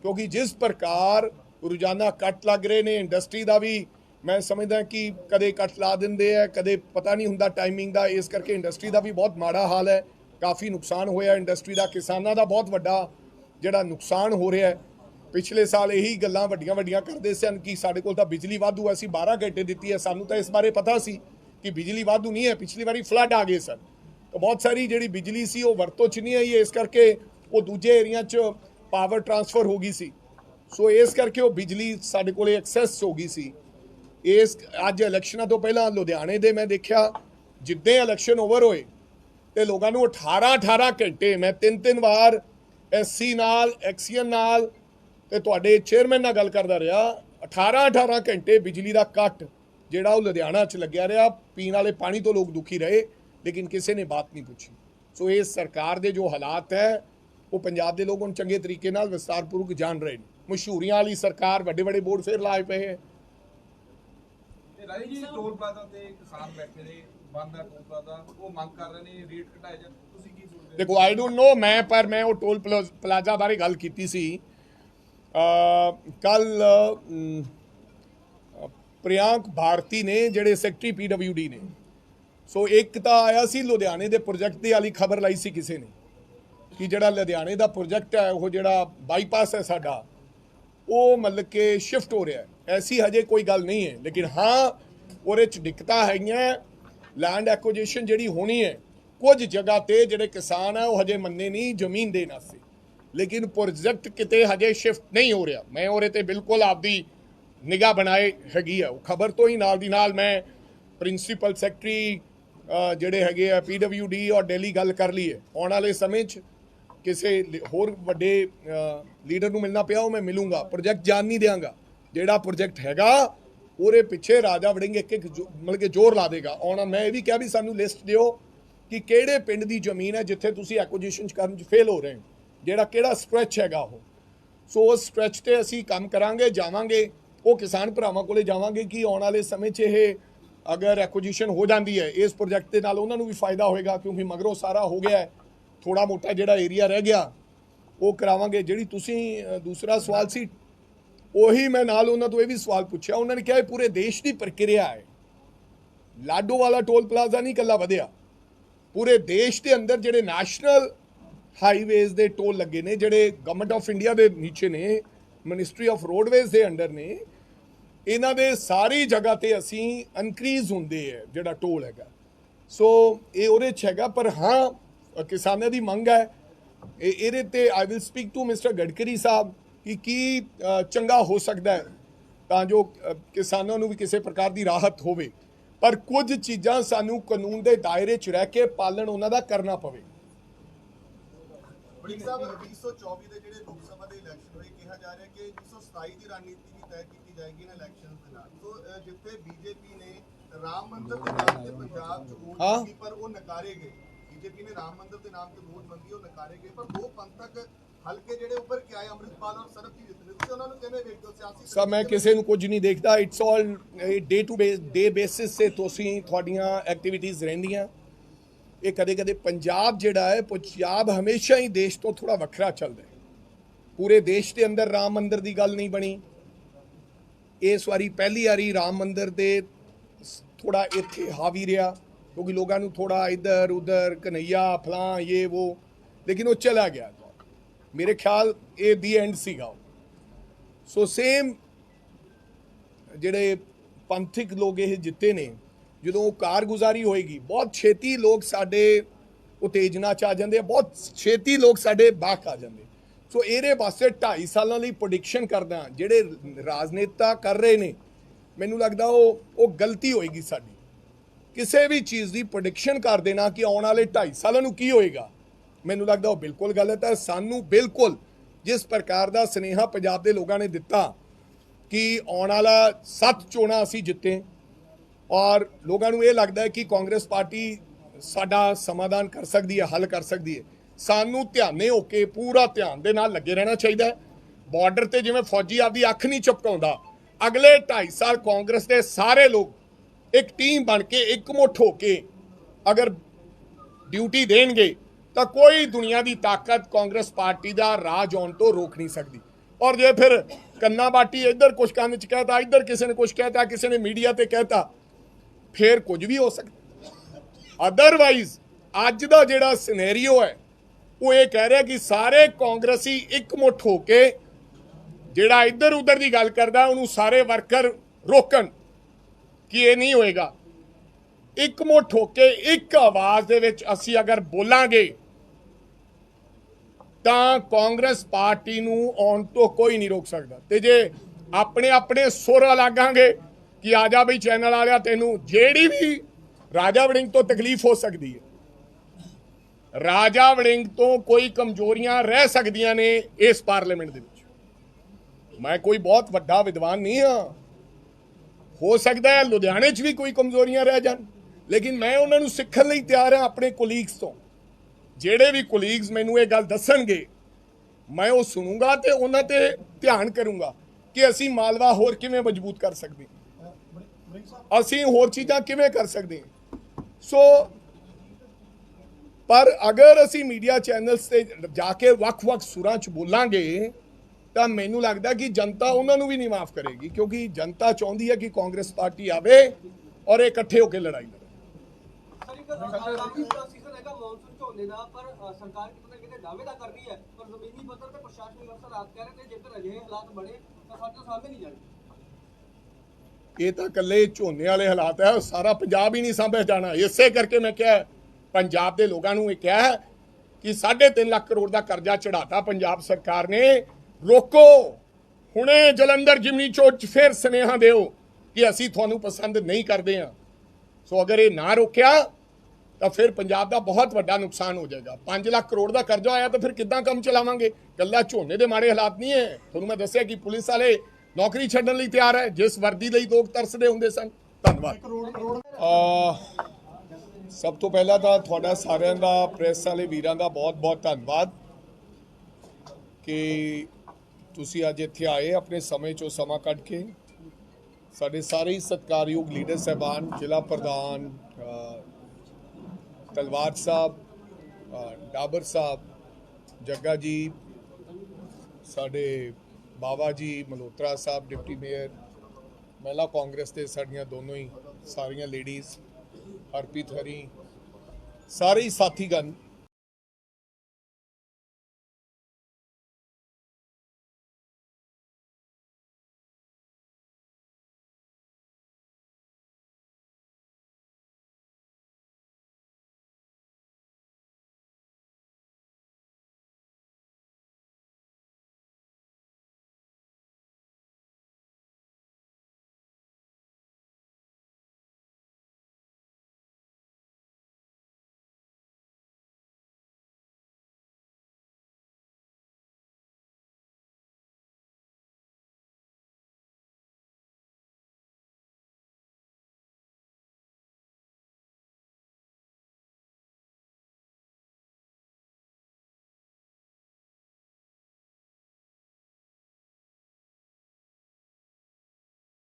ਕਿਉਂਕਿ ਜਿਸ ਪ੍ਰਕਾਰ ਰੋਜ਼ਾਨਾ ਕੱਟ ਲੱਗ ਰਹੇ ਨੇ ਇੰਡਸਟਰੀ ਦਾ ਵੀ ਮੈਂ ਸਮਝਦਾ ਕਿ ਕਦੇ ਕੱਟ ਲਾ ਦਿੰਦੇ ਆ ਕਦੇ ਪਤਾ ਨਹੀਂ ਹੁੰਦਾ ਟਾਈਮਿੰਗ ਦਾ ਇਸ ਕਰਕੇ ਇੰਡਸਟਰੀ ਦਾ ਵੀ ਬਹੁਤ ਮਾੜਾ ਹਾਲ ਹੈ। ਕਾਫੀ ਨੁਕਸਾਨ ਹੋਇਆ ਇੰਡਸਟਰੀ ਦਾ ਕਿਸਾਨਾਂ ਦਾ ਬਹੁਤ ਵੱਡਾ ਜਿਹੜਾ ਨੁਕਸਾਨ ਹੋ ਰਿਹਾ ਹੈ। ਪਿਛਲੇ ਸਾਲ ਇਹੀ ਗੱਲਾਂ ਵੱਡੀਆਂ ਵੱਡੀਆਂ ਕਰਦੇ ਸਨ ਕਿ ਸਾਡੇ ਕੋਲ ਤਾਂ ਬਿਜਲੀ ਵਾਧੂ ਹੈ, ਅਸੀਂ 12 ਘੰਟੇ ਦਿੱਤੀ ਹੈ। ਸਾਨੂੰ ਤਾਂ ਇਸ ਬਾਰੇ ਪਤਾ ਸੀ ਕਿ ਬਿਜਲੀ ਵਾਧੂ ਨਹੀਂ ਹੈ ਪਿਛਲੀ ਵਾਰੀ ਫਲੱਡ ਆ ਗਏ ਸਨ। ਤਾਂ ਬਹੁਤ ਸਾਰੀ ਜਿਹੜੀ ਬਿਜਲੀ ਸੀ ਉਹ ਵਰਤੋਂ 'ਚ ਨਹੀਂ ਆਈ ਇਸ ਕਰਕੇ ਉਹ ਦੂਜੇ ਏਰੀਆ 'ਚ ਪਾਵਰ ਟਰਾਂਸਫਰ ਹੋ ਗਈ ਸੀ। ਸੋ ਇਸ ਕਰਕੇ ਉਹ ਬਿਜਲੀ ਸਾਡੇ ਕੋਲੇ ਐਕਸੈਸ ਹੋ ਗਈ ਸੀ। ਇਸ ਅੱਜ ਇਲੈਕਸ਼ਨਾਂ ਤੋਂ ਪਹਿਲਾਂ ਲੁਧਿਆਣੇ ਦੇ ਮੈਂ ਦੇਖਿਆ, ਜਿੱਦਾਂ ਇਲੈਕਸ਼ਨ ਓਵਰ ਹੋਏ ਤੇ ਲੋਕਾਂ ਨੂੰ 18 18 ਘੰਟੇ ਮੈਂ ਤਿੰਨ ਤਿੰਨ ਵਾਰ ਐਸਸੀ ਨਾਲ ਐਕਸੀਅਨ ਨਾਲ ਤੇ ਤੁਹਾਡੇ ਚੇਅਰਮੈਨ ਨਾਲ ਗੱਲ ਕਰਦਾ ਰਿਹਾ 18 18 ਘੰਟੇ ਬਿਜਲੀ ਦਾ ਕੱਟ ਜਿਹੜਾ ਉਹ ਲੁਧਿਆਣਾ 'ਚ ਲੱਗਿਆ ਰਿਹਾ, ਪੀਣ ਵਾਲੇ ਪਾਣੀ ਤੋਂ ਲੋਕ ਦੁਖੀ ਰਹੇ, ਲੇਕਿਨ ਕਿਸੇ ਨੇ ਬਾਤ ਨਹੀਂ ਪੁੱਛੀ। ਸੋ ਇਹ ਸਰਕਾਰ ਦੇ ਜੋ ਹਾਲਾਤ ਹੈ ਉਹ ਪੰਜਾਬ ਦੇ ਲੋਕ ਹੁਣ ਚੰਗੇ ਤਰੀਕੇ ਨਾਲ ਵਿਸਤਾਰਪੂਰਵਕ ਜਾਣ ਰਹੇ ਨੇ। ਮਸ਼ਹੂਰੀਆਂ ਵਾਲੀ ਸਰਕਾਰ ਵੱਡੇ ਵੱਡੇ ਬੋਰਡ ਫੇਰ ਲਾਏ ਪਏ ਹੈ। ਤੇ ਰਾਜੀ ਜੀ ਟੋਲ ਪਲਾਜ਼ਾ ਤੇ ਕਿਸਾਨ ਬੈਠੇ ਨੇ ਬੰਦ ਹੈ ਟੋਲ ਪਲਾਜ਼ਾ ਉਹ ਮੰਗ ਕਰ ਰਹੇ ਨੇ ਰੇਟ ਘਟਾਏ ਜਾਣ। ਤੁਸੀਂ ਕੀ ਸੋਚਦੇ ਹੋ? ਦੇਖੋ ਆਈ ਡੋਨਟ ਨੋ ਮੈਂ ਪਰ ਮੈਂ ਉਹ ਟੋਲ ਪਲਾ- ਪਲਾਜ਼ਾ ਬਾਰੇ ਗੱਲ ਕੀਤੀ ਸੀ। ਕੱਲ ਪ੍ਰਿಯಾಂਕ ਭਾਰਤੀ ਨੇ ਜਿਹੜੇ ਸੈਕਟਰੀ ਪੀਡਬਲਯੂਡੀ ਨੇ ਸੋ ਇੱਕ ਤਾਂ ਆਇਆ ਸੀ ਲੁਧਿਆਣੇ ਦੇ ਪ੍ਰੋਜੈਕਟ ਦੀ ਵਾਲੀ ਖਬਰ ਲਾਈ ਸੀ ਕਿਸੇ ਨੇ। ਕਿ ਜਿਹੜਾ ਲੁਧਿਆਣੇ ਦਾ ਪ੍ਰੋਜੈਕਟ ਹੈ, ਉਹ ਜਿਹੜਾ ਬਾਈਪਾਸ ਹੈ ਸਾਡਾ, ਉਹ ਮਤਲਬ ਕਿ ਸ਼ਿਫਟ ਹੋ ਰਿਹਾ ਹੈ। ਐਸੀ ਹਜੇ ਕੋਈ ਗੱਲ ਨਹੀਂ ਹੈ, ਲੇਕਿਨ ਹਾਂ, ਉਹਦੇ ਚ ਦਿੱਕਤਾਂ ਹੈਗੀਆਂ ਲੈਂਡ ਐਕੁਜੀਸ਼ਨ ਜਿਹੜੀ ਹੋਣੀ ਹੈ, ਕੁਝ ਜਗ੍ਹਾ ਤੇ ਜਿਹੜੇ ਕਿਸਾਨ ਆ, ਉਹ ਹਜੇ ਮੰਨੇ ਨਹੀਂ ਜ਼ਮੀਨ ਦੇਣ ਵਾਸਤੇ। ਲੇਕਿਨ ਪ੍ਰੋਜੈਕਟ ਕਿਤੇ ਹਜੇ ਸ਼ਿਫਟ ਨਹੀਂ ਹੋ ਰਿਹਾ। ਮੈਂ ਉਹਦੇ ਤੇ ਬਿਲਕੁਲ ਆਪਦੀ ਨਿਗਾਹ ਬਣਾਏ ਹੈਗੀ ਆ। ਉਹ ਖਬਰ ਤੋਂ ਹੀ ਨਾਲ ਦੀ ਨਾਲ ਮੈਂ ਪ੍ਰਿੰਸੀਪਲ ਸੈਕਟਰੀ ਜਿਹੜੇ ਹੈਗੇ ਆ ਪੀਡਬਲਯੂਡੀ ਔਰ ਦਿੱਲੀ ਗੱਲ ਕਰ ਲਈ ਹੈ। ਆਉਣ ਵਾਲੇ ਸਮੇਂ 'ਚ ਕਿਸੇ ਹੋਰ ਵੱਡੇ ਲੀਡਰ ਨੂੰ ਮਿਲਣਾ ਪਿਆ, ਉਹ ਮੈਂ ਮਿਲੂੰਗਾ। ਪ੍ਰੋਜੈਕਟ ਜਾਣ ਨਹੀਂ ਦਿਆਂਗਾ। ਜਿਹੜਾ ਪ੍ਰੋਜੈਕਟ ਹੈਗਾ, ਉਹਦੇ ਪਿੱਛੇ ਰਾਜਾ ਵੜਿੰਗ ਇੱਕ ਇੱਕ ਜੋ- ਮਤਲਬ ਕਿ ਜ਼ੋਰ ਲਾ ਦੇਗਾ। ਆਉਣਾ ਮੈਂ ਇਹ ਵੀ ਕਿਹਾ ਵੀ ਸਾਨੂੰ ਲਿਸਟ ਦਿਓ ਕਿ ਕਿਹੜੇ ਪਿੰਡ ਦੀ ਜ਼ਮੀਨ ਹੈ ਜਿੱਥੇ ਤੁਸੀਂ ਐਕੁਜੀਸ਼ਨ ਕਰਨ 'ਚ ਫੇਲ ਹੋ ਰਹੇ ਹੋ। ਜਿਹੜਾ ਕਿਹੜਾ ਸਟ੍ਰੈਚ ਹੈਗਾ ਉਹ। ਸੋ ਉਸ ਸਟ੍ਰੈਚ ਤੇ ਅਸੀਂ ਕੰਮ ਕਰਾਂਗੇ, ਜਾਵਾਂਗੇ। ਉਹ ਕਿਸਾਨ ਭਰਾਵਾਂ ਕੋਲੇ ਜਾਵਾਂਗੇ ਕਿ ਆਉਣ ਵਾਲੇ ਸਮੇਂ 'ਚ ਇਹ ਅਗਰ ਐਕੁਜੀਸ਼ਨ ਹੋ ਜਾਂਦੀ ਹੈ, ਇਸ ਪ੍ਰੋਜੈਕਟ ਦੇ ਨਾਲ ਉਹਨਾਂ ਨੂੰ ਵੀ ਫਾਇਦਾ ਹੋਏਗਾ, ਕਿਉਂਕਿ ਮਗਰੋਂ ਸਾਰਾ ਹੋ ਗਿਆ ਹੈ। ਥੋੜਾ ਮੋਟਾ ਜਿਹੜਾ ਏਰੀਆ ਰਹਿ ਗਿਆ, ਉਹ ਕਰਾਵਾਂਗੇ। ਜਿਹੜੀ ਤੁਸੀਂ ਦੂਸਰਾ ਸਵਾਲ ਸੀ, ਉਹੀ ਮੈਂ ਨਾਲ ਉਹਨਾਂ ਤੋਂ ਇਹ ਵੀ ਸਵਾਲ ਪੁੱਛਿਆ। ਉਹਨਾਂ ਨੇ ਕਿਹਾ ਇਹ ਪੂਰੇ ਦੇਸ਼ ਦੀ ਪ੍ਰਕਿਰਿਆ ਹੈ। ਲਾਡੋ ਵਾਲਾ ਟੋਲ ਪਲਾਜ਼ਾ ਨਹੀਂ ਕੱਲਾ ਵਧਿਆ। ਪੂਰੇ ਦੇਸ਼ ਦੇ ਅੰਦਰ ਜਿਹੜੇ ਨੈਸ਼ਨਲ ਹਾਈਵੇਜ਼ ਦੇ ਟੋਲ ਲੱਗੇ ਨੇ, ਜਿਹੜੇ ਗਵਰਨਮੈਂਟ ਆਫ ਇੰਡੀਆ ਦੇ ਨੀਚੇ ਨੇ ਮਿਨਿਸਟਰੀ ਆਫ ਰੋਡਵੇਜ਼ ਦੇ ਅੰਡਰ ਨੇ, ਇਹਨਾਂ ਦੇ ਸਾਰੀ ਜਗ੍ਹਾ ਤੇ ਅਸੀਂ ਇਨਕਰੀਜ਼ ਹੁੰਦੇ ਹੈ ਜਿਹੜਾ ਟੋਲ ਹੈਗਾ। ਸੋ ਇਹ ਉਹਦੇ ਚ ਹੈਗਾ, ਪਰ ਹਾਂ ਕਿਸਾਨਾਂ ਦੀ ਮੰਗ ਹੈ। ਇਹ ਇਹਦੇ ਤੇ I will speak to mister Gadkari ਸਾਹਿਬ ਕਿ ਕੀ ਚੰਗਾ ਹੋ ਸਕਦਾ ਹੈ ਤਾਂ ਜੋ ਕਿਸਾਨਾਂ ਨੂੰ ਵੀ ਕਿਸੇ ਪ੍ਰਕਾਰ ਦੀ ਰਾਹਤ ਹੋਵੇ। ਪਰ ਕੁਝ ਚੀਜ਼ਾਂ ਸਾਨੂੰ ਕਾਨੂੰਨ ਦੇ ਦਾਇਰੇ 'ਚ ਰਹਿ ਕੇ ਪਾਲਣ ਉਹਨਾਂ ਦਾ ਕਰਨਾ ਪਵੇ। ਬੜਿੰਗ ਸਾਹਿਬ 2024 ਦੇ ਜਿਹੜੇ ਲੋਕ ਸਭਾ ਦੇ ਇਲੈਕਸ਼ਨ ਹੋਏ ਕਿਹਾ ਜਾ ਰਿਹਾ ਕਿ 2027 ਦੀ ਰਣਨੀਤੀ ਵੀ ਤੈਅ ਕੀਤੀ ਜਾਏਗੀ ਇਹਨਾਂ ਇਲੈਕਸ਼ਨਸ ਦੇ ਨਾਲ। ਸੋ ਜਿੱਥੇ ਬੀਜੇਪੀ ਨੇ ਰਾਮ ਮੰਦਿਰ ਦੇ ਨਾਮ ਤੇ ਪੰਜਾਬ 'ਚ ਵੋਟ। ਮੰਗੀ ਪਰ ਉਹ ਨਕਾਰੇ ਗਏ। ਬੀਜੇਪੀ ਨੇ ਰਾਮ ਮੰਦਿਰ ਦੇ ਨਾਮ ਤੇ ਮੰਗੀ ਉਹ ਨਕਾਰੇ ਗਏ ਪਰ ਦੋ ਪੰਥਕ ਹਲਕੇ ਜਿਹੜੇ ਉੱਪਰ ਕੇ ਆਏ ਅੰਮ੍ਰਿਤਪਾਲ ਔਰ ਸਰਬਜੀਤ ਨੇ। ਤੁਸੀਂ ਉਹਨਾਂ ਨੂੰ ਕਿਵੇਂ ਵੇਖਦੇ ਹੋ? ਸਿਆਸੀ ਸਰ ਮੈਂ ਕਿਸੇ ਨੂੰ ਕੁਝ ਨਹੀਂ ਦੇਖਦਾ। It's all day to day basis ਤੇ ਤੁਸੀਂ ਤੁਹਾਡੀਆਂ ਐਕਟੀਵਿਟੀਜ਼ ਰਹਿੰਦੀਆਂ। ਇਹ ਕਦੇ ਕਦੇ ਪੰਜਾਬ ਜਿਹੜਾ ਹੈ ਪੰਜਾਬ ਹਮੇਸ਼ਾ ਹੀ ਦੇਸ਼ ਤੋਂ ਥੋੜਾ ਵੱਖਰਾ ਚੱਲਦਾ ਹੈ। ਪੂਰੇ ਦੇਸ਼ ਦੇ ਅੰਦਰ ਰਾਮ ਮੰਦਿਰ ਦੀ ਗੱਲ ਨਹੀਂ ਬਣੀ। ਇਸ ਵਾਰੀ ਪਹਿਲੀ ਵਾਰੀ ਰਾਮ ਮੰਦਿਰ ਦੇ ਥੋੜਾ ਇੱਥੇ ਹਾਵੀ ਰਿਹਾ। ਕਿਉਂਕਿ ਲੋਕਾਂ ਨੂੰ ਥੋੜਾ ਇੱਧਰ, ਉੱਧਰ ਕਨਈਆ ਫਲਾਂ ਇਹ ਉਹ ਲੇਕਿਨ ਉਹ ਚਲਾ ਗਿਆ। ਮੇਰੇ ਖਿਆਲ ਇਹ ਦੀ ਐਂਡ ਸੀਗਾ ਉਹ। ਸੋ ਸੇਮ ਜਿਹੜੇ ਪੰਥਿਕ ਲੋਕ ਇਹ ਜਿੱਤੇ ਨੇ, ਜਦੋਂ ਉਹ ਕਾਰਗੁਜ਼ਾਰੀ ਹੋਏਗੀ, ਬਹੁਤ ਛੇਤੀ ਲੋਕ ਸਾਡੇ ਉਤੇਜਨਾ ਚ ਆ ਜਾਂਦੇ ਆ, ਬਹੁਤ ਛੇਤੀ ਲੋਕ ਸਾਡੇ ਬਾਕ ਆ ਜਾਂਦੇ। ਸੋ ਇਹਦੇ ਵਾਸਤੇ 2.5 ਸਾਲਾਂ ਲਈ ਪ੍ਰੈਡਿਕਸ਼ਨ ਕਰਦਾ, ਜਿਹੜੇ ਰਾਜਨੇਤਾ ਕਰ ਰਹੇ ਨੇ, ਮੈਨੂੰ ਲੱਗਦਾ ਉਹ ਉਹ ਗਲਤੀ ਹੋਏਗੀ ਸਾਡੀ। ਕਿਸੇ ਵੀ ਚੀਜ਼ ਦੀ ਪ੍ਰੈਡਿਕਸ਼ਨ ਕਰ ਦੇਣਾ ਕਿ ਆਉਣ ਵਾਲੇ 2.5 ਸਾਲਾਂ ਨੂੰ ਕੀ ਹੋਏਗਾ। ਮੈਨੂੰ ਲੱਗਦਾ ਉਹ ਬਿਲਕੁਲ ਗਲਤ ਹੈ। ਸਾਨੂੰ ਬਿਲਕੁਲ ਜਿਸ ਪ੍ਰਕਾਰ ਦਾ ਸਨੇਹਾ ਪੰਜਾਬ ਦੇ ਲੋਕਾਂ ਨੇ ਦਿੱਤਾ ਕਿ ਆਉਣ ਵਾਲਾ ਸੱਤ ਚੋਣਾਂ ਅਸੀਂ ਜਿੱਤੇ ਔਰ ਲੋਕਾਂ ਨੂੰ ਇਹ ਲੱਗਦਾ ਹੈ ਕਿ ਕਾਂਗਰਸ ਪਾਰਟੀ ਸਾਡਾ ਸਮਾਧਾਨ ਕਰ ਸਕਦੀ ਹੈ, ਹੱਲ ਕਰ ਸਕਦੀ ਹੈ। ਸਾਨੂੰ ਧਿਆਨੇ ਹੋ ਕੇ ਪੂਰਾ ਧਿਆਨ ਦੇ ਨਾਲ ਲੱਗੇ ਰਹਿਣਾ ਚਾਹੀਦਾ ਹੈ। ਬਾਰਡਰ ਤੇ ਜਿਵੇਂ ਫੌਜੀ ਆਪਦੀ ਅੱਖ ਨਹੀਂ ਚਪਕਾਉਂਦਾ। ਅਗਲੇ 2.5 ਸਾਲ ਕਾਂਗਰਸ ਦੇ ਸਾਰੇ ਲੋਕ ਇੱਕ ਟੀਮ ਬਣ ਕੇ ਇਕਮੁੱਠ ਹੋ ਕੇ ਅਗਰ ਡਿਊਟੀ ਦੇਣਗੇ ਤਾਂ ਕੋਈ ਦੁਨੀਆ ਦੀ ਤਾਕਤ ਕਾਂਗਰਸ ਪਾਰਟੀ ਦਾ ਰਾਜ ਆਉਣ ਤੋਂ ਰੋਕ ਨਹੀਂ ਸਕਦੀ। ਔਰ ਜੇ ਫਿਰ ਕੰਨਾ ਬਾਟੀ ਇੱਧਰ ਕੁਝ ਕੰਨ ਚ ਕਹਤਾ, ਇੱਧਰ ਕਿਸੇ ਨੇ ਕੁਝ ਕਹਿਤਾ, ਕਿਸੇ ਨੇ ਮੀਡੀਆ ਤੇ ਕਹਿਤਾ, ਫਿਰ ਕੁਝ ਵੀ ਹੋ ਸਕਦਾ। ਅਦਰਵਾਈਜ਼ ਅੱਜ ਦਾ ਜਿਹੜਾ ਸਿਨੈਰੀਓ ਹੈ, ਉਹ ਇਹ ਕਹਿ ਰਿਹਾ ਕਿ ਸਾਰੇ ਕਾਂਗਰਸੀ ਇਕਮੁੱਠ ਹੋ ਕੇ ਜਿਹੜਾ ਇੱਧਰ ਉੱਧਰ ਦੀ ਗੱਲ ਕਰਦਾ, ਉਹਨੂੰ ਸਾਰੇ ਵਰਕਰ ਰੋਕਣ। ਕਿ ਇਹ ਨਹੀਂ ਹੋਏਗਾ। ਇੱਕ ਮੁੱਠ ਹੋ ਕੇ ਇੱਕ ਆਵਾਜ਼ ਦੇ ਵਿੱਚ ਅਸੀਂ ਅਗਰ ਬੋਲਾਂਗੇ, ਤਾਂ ਕਾਂਗਰਸ ਪਾਰਟੀ ਨੂੰ ਆਉਣ ਤੋਂ ਕੋਈ ਨਹੀਂ ਰੋਕ ਸਕਦਾ। ਤੇ ਜੇ ਆਪਣੇ ਆਪਣੇ ਸੁਰ ਲਾਗਾਂਗੇ ਕਿ ਆ ਜਾ ਬਈ ਚੈਨਲ ਵਾਲਿਆ, ਤੈਨੂੰ ਜਿਹੜੀ ਵੀ ਰਾਜਾ ਵੜਿੰਗ ਤੋਂ ਤਕਲੀਫ ਹੋ ਸਕਦੀ ਹੈ, ਰਾਜਾ ਵੜਿੰਗ ਤੋਂ ਕੋਈ ਕਮਜ਼ੋਰੀਆਂ ਰਹਿ ਸਕਦੀਆਂ ਨੇ ਇਸ ਪਾਰਲੀਮੈਂਟ ਦੇ ਵਿੱਚ। ਮੈਂ ਕੋਈ ਬਹੁਤ ਵੱਡਾ ਵਿਦਵਾਨ ਨਹੀਂ ਹਾਂ। ਹੋ ਸਕਦਾ ਹੈ ਲੁਧਿਆਣੇ 'ਚ ਵੀ ਕੋਈ ਕਮਜ਼ੋਰੀਆਂ ਰਹਿ ਜਾਣ। ਲੇਕਿਨ ਮੈਂ ਉਹਨਾਂ ਨੂੰ ਸਿੱਖਣ ਲਈ ਤਿਆਰ ਹਾਂ ਆਪਣੇ ਕੋਲੀਗਸ ਤੋਂ। ਜਿਹੜੇ ਵੀ ਕੋਲੀਗਸ ਮੈਨੂੰ ਇਹ ਗੱਲ ਦੱਸਣਗੇ, ਮੈਂ ਉਹ ਸੁਣੂੰਗਾ ਤੇ ਉਹਨਾਂ ਤੇ ਧਿਆਨ ਕਰੂੰਗਾ ਕਿ ਅਸੀਂ ਮਾਲਵਾ ਹੋਰ ਕਿਵੇਂ ਮਜ਼ਬੂਤ ਕਰ ਸਕਦੇ ਅਸੀਂ ਹੋਰ ਚੀਜ਼ਾਂ ਕਿਵੇਂ ਕਰ ਸਕਦੇ ਸੋ, ਪਰ ਅਗਰ ਅਸੀਂ ਮੀਡੀਆ ਚੈਨਲਸ ਤੇ ਜਾ ਕੇ ਵੱਖ-ਵੱਖ ਸੁਰਾਂ 'ਚ ਬੋਲਾਂਗੇ ਤਾਂ ਮੈਨੂੰ ਲੱਗਦਾ ਕਿ ਜਨਤਾ ਉਹਨਾਂ ਨੂੰ ਵੀ ਨਹੀਂ ਮਾਫ ਕਰੇਗੀ, ਕਿਉਂਕਿ ਜਨਤਾ ਚਾਹੁੰਦੀ ਹੈ ਕਿ ਕਾਂਗਰਸ ਪਾਰਟੀ ਆਵੇ ਔਰ ਇਕੱਠੇ ਹੋ ਕੇ ਲੜਾਈ ਲੜੇ। ਤਾਂ ਇਹ ਤਾਂ ਇਕੱਲੇ ਝੋਨੇ ਵਾਲੇ ਹਾਲਾਤ ਹੈ, ਸਾਰਾ ਪੰਜਾਬ ਹੀ ਨਹੀਂ ਸਾਂਭਿਆ ਜਾਣਾ। ਇਸੇ ਕਰਕੇ ਮੈਂ ਕਿਹਾ, ਪੰਜਾਬ ਦੇ ਲੋਕਾਂ ਨੂੰ ਇਹ ਕਿਹਾ ਹੈ ਕਿ 3.5 ਲੱਖ ਕਰੋੜ ਦਾ ਕਰਜ਼ਾ ਚੜਾਤਾ ਪੰਜਾਬ ਸਰਕਾਰ ਨੇ। ਰੋਕੋ। ਹੁਣੇ ਜਲੰਧਰ ਜਿਮਨੀ ਚੋਟ 'ਚ ਫਿਰ ਸੁਨੇਹਾ ਦਿਓ ਕਿ ਅਸੀਂ ਤੁਹਾਨੂੰ ਪਸੰਦ ਨਹੀਂ ਕਰਦੇ ਹਾਂ। ਸੋ ਅਗਰ ਇਹ ਨਾ ਰੋਕਿਆ, ਤਾਂ ਫਿਰ ਪੰਜਾਬ ਦਾ ਬਹੁਤ ਵੱਡਾ ਨੁਕਸਾਨ ਹੋ ਜਾਏਗਾ। 5 ਲੱਖ ਕਰੋੜ ਦਾ ਕਰਜ਼ਾ ਆਇਆ ਤਾਂ ਫਿਰ ਕਿੱਦਾਂ ਕੰਮ ਚਲਾਵਾਂਗੇ? ਕੱਲਾ ਝੋਨੇ ਦੇ ਮਾੜੇ ਹਾਲਾਤ ਨਹੀਂ ਹੈ। ਤੁਹਾਨੂੰ ਮੈਂ ਦੱਸਿਆ ਕਿ ਪੁਲਿਸ ਵਾਲੇ ਨੌਕਰੀ ਛੱਡਣ ਲਈ ਤਿਆਰ ਹੈ, ਜਿਸ ਵਰਦੀ ਲਈ ਲੋਕ ਤਰਸਦੇ ਹੁੰਦੇ ਸਨ। ਧੰਨਵਾਦ। ਅਹ, ਸਭ ਤੋਂ ਪਹਿਲਾਂ ਤਾਂ ਤੁਹਾਡਾ ਸਾਰਿਆਂ ਦਾ, ਪ੍ਰੈਸ ਵਾਲੇ ਵੀਰਾਂ ਦਾ ਬਹੁਤ-ਬਹੁਤ ਧੰਨਵਾਦ ਕਿ ਤੁਸੀਂ ਅੱਜ ਇੱਥੇ ਆਏ ਆਪਣੇ ਸਮੇਂ ਚੋਂ ਸਮਾਂ ਕੱਢ ਕੇ। ਸਾਡੇ ਸਾਰੇ ਹੀ ਸਤਿਕਾਰਯੋਗ ਲੀਡਰ ਸਹਿਬਾਨ, ਜ਼ਿਲ੍ਹਾ ਪ੍ਰਧਾਨ ਤਲਵਾਰ ਸਾਹਿਬ ਡਾਬਰ ਸਾਹਿਬ, ਜੱਗਾ ਜੀ, ਸਾਡੇ ਬਾਬਾ ਜੀ, ਮਲਹੋਤਰਾ ਸਾਹਿਬ, ਡਿਪਟੀ ਮੇਅਰ, ਮਹਿਲਾ ਕਾਂਗਰਸ ਦੇ ਸਾਡੀਆਂ ਦੋਨੋਂ ਹੀ ਸਾਰੀਆਂ ਲੇਡੀਜ਼ ਹਰਪ੍ਰੀਤ ਹਰੀ, ਸਾਰੇ ਹੀ ਸਾਥੀਗਣ।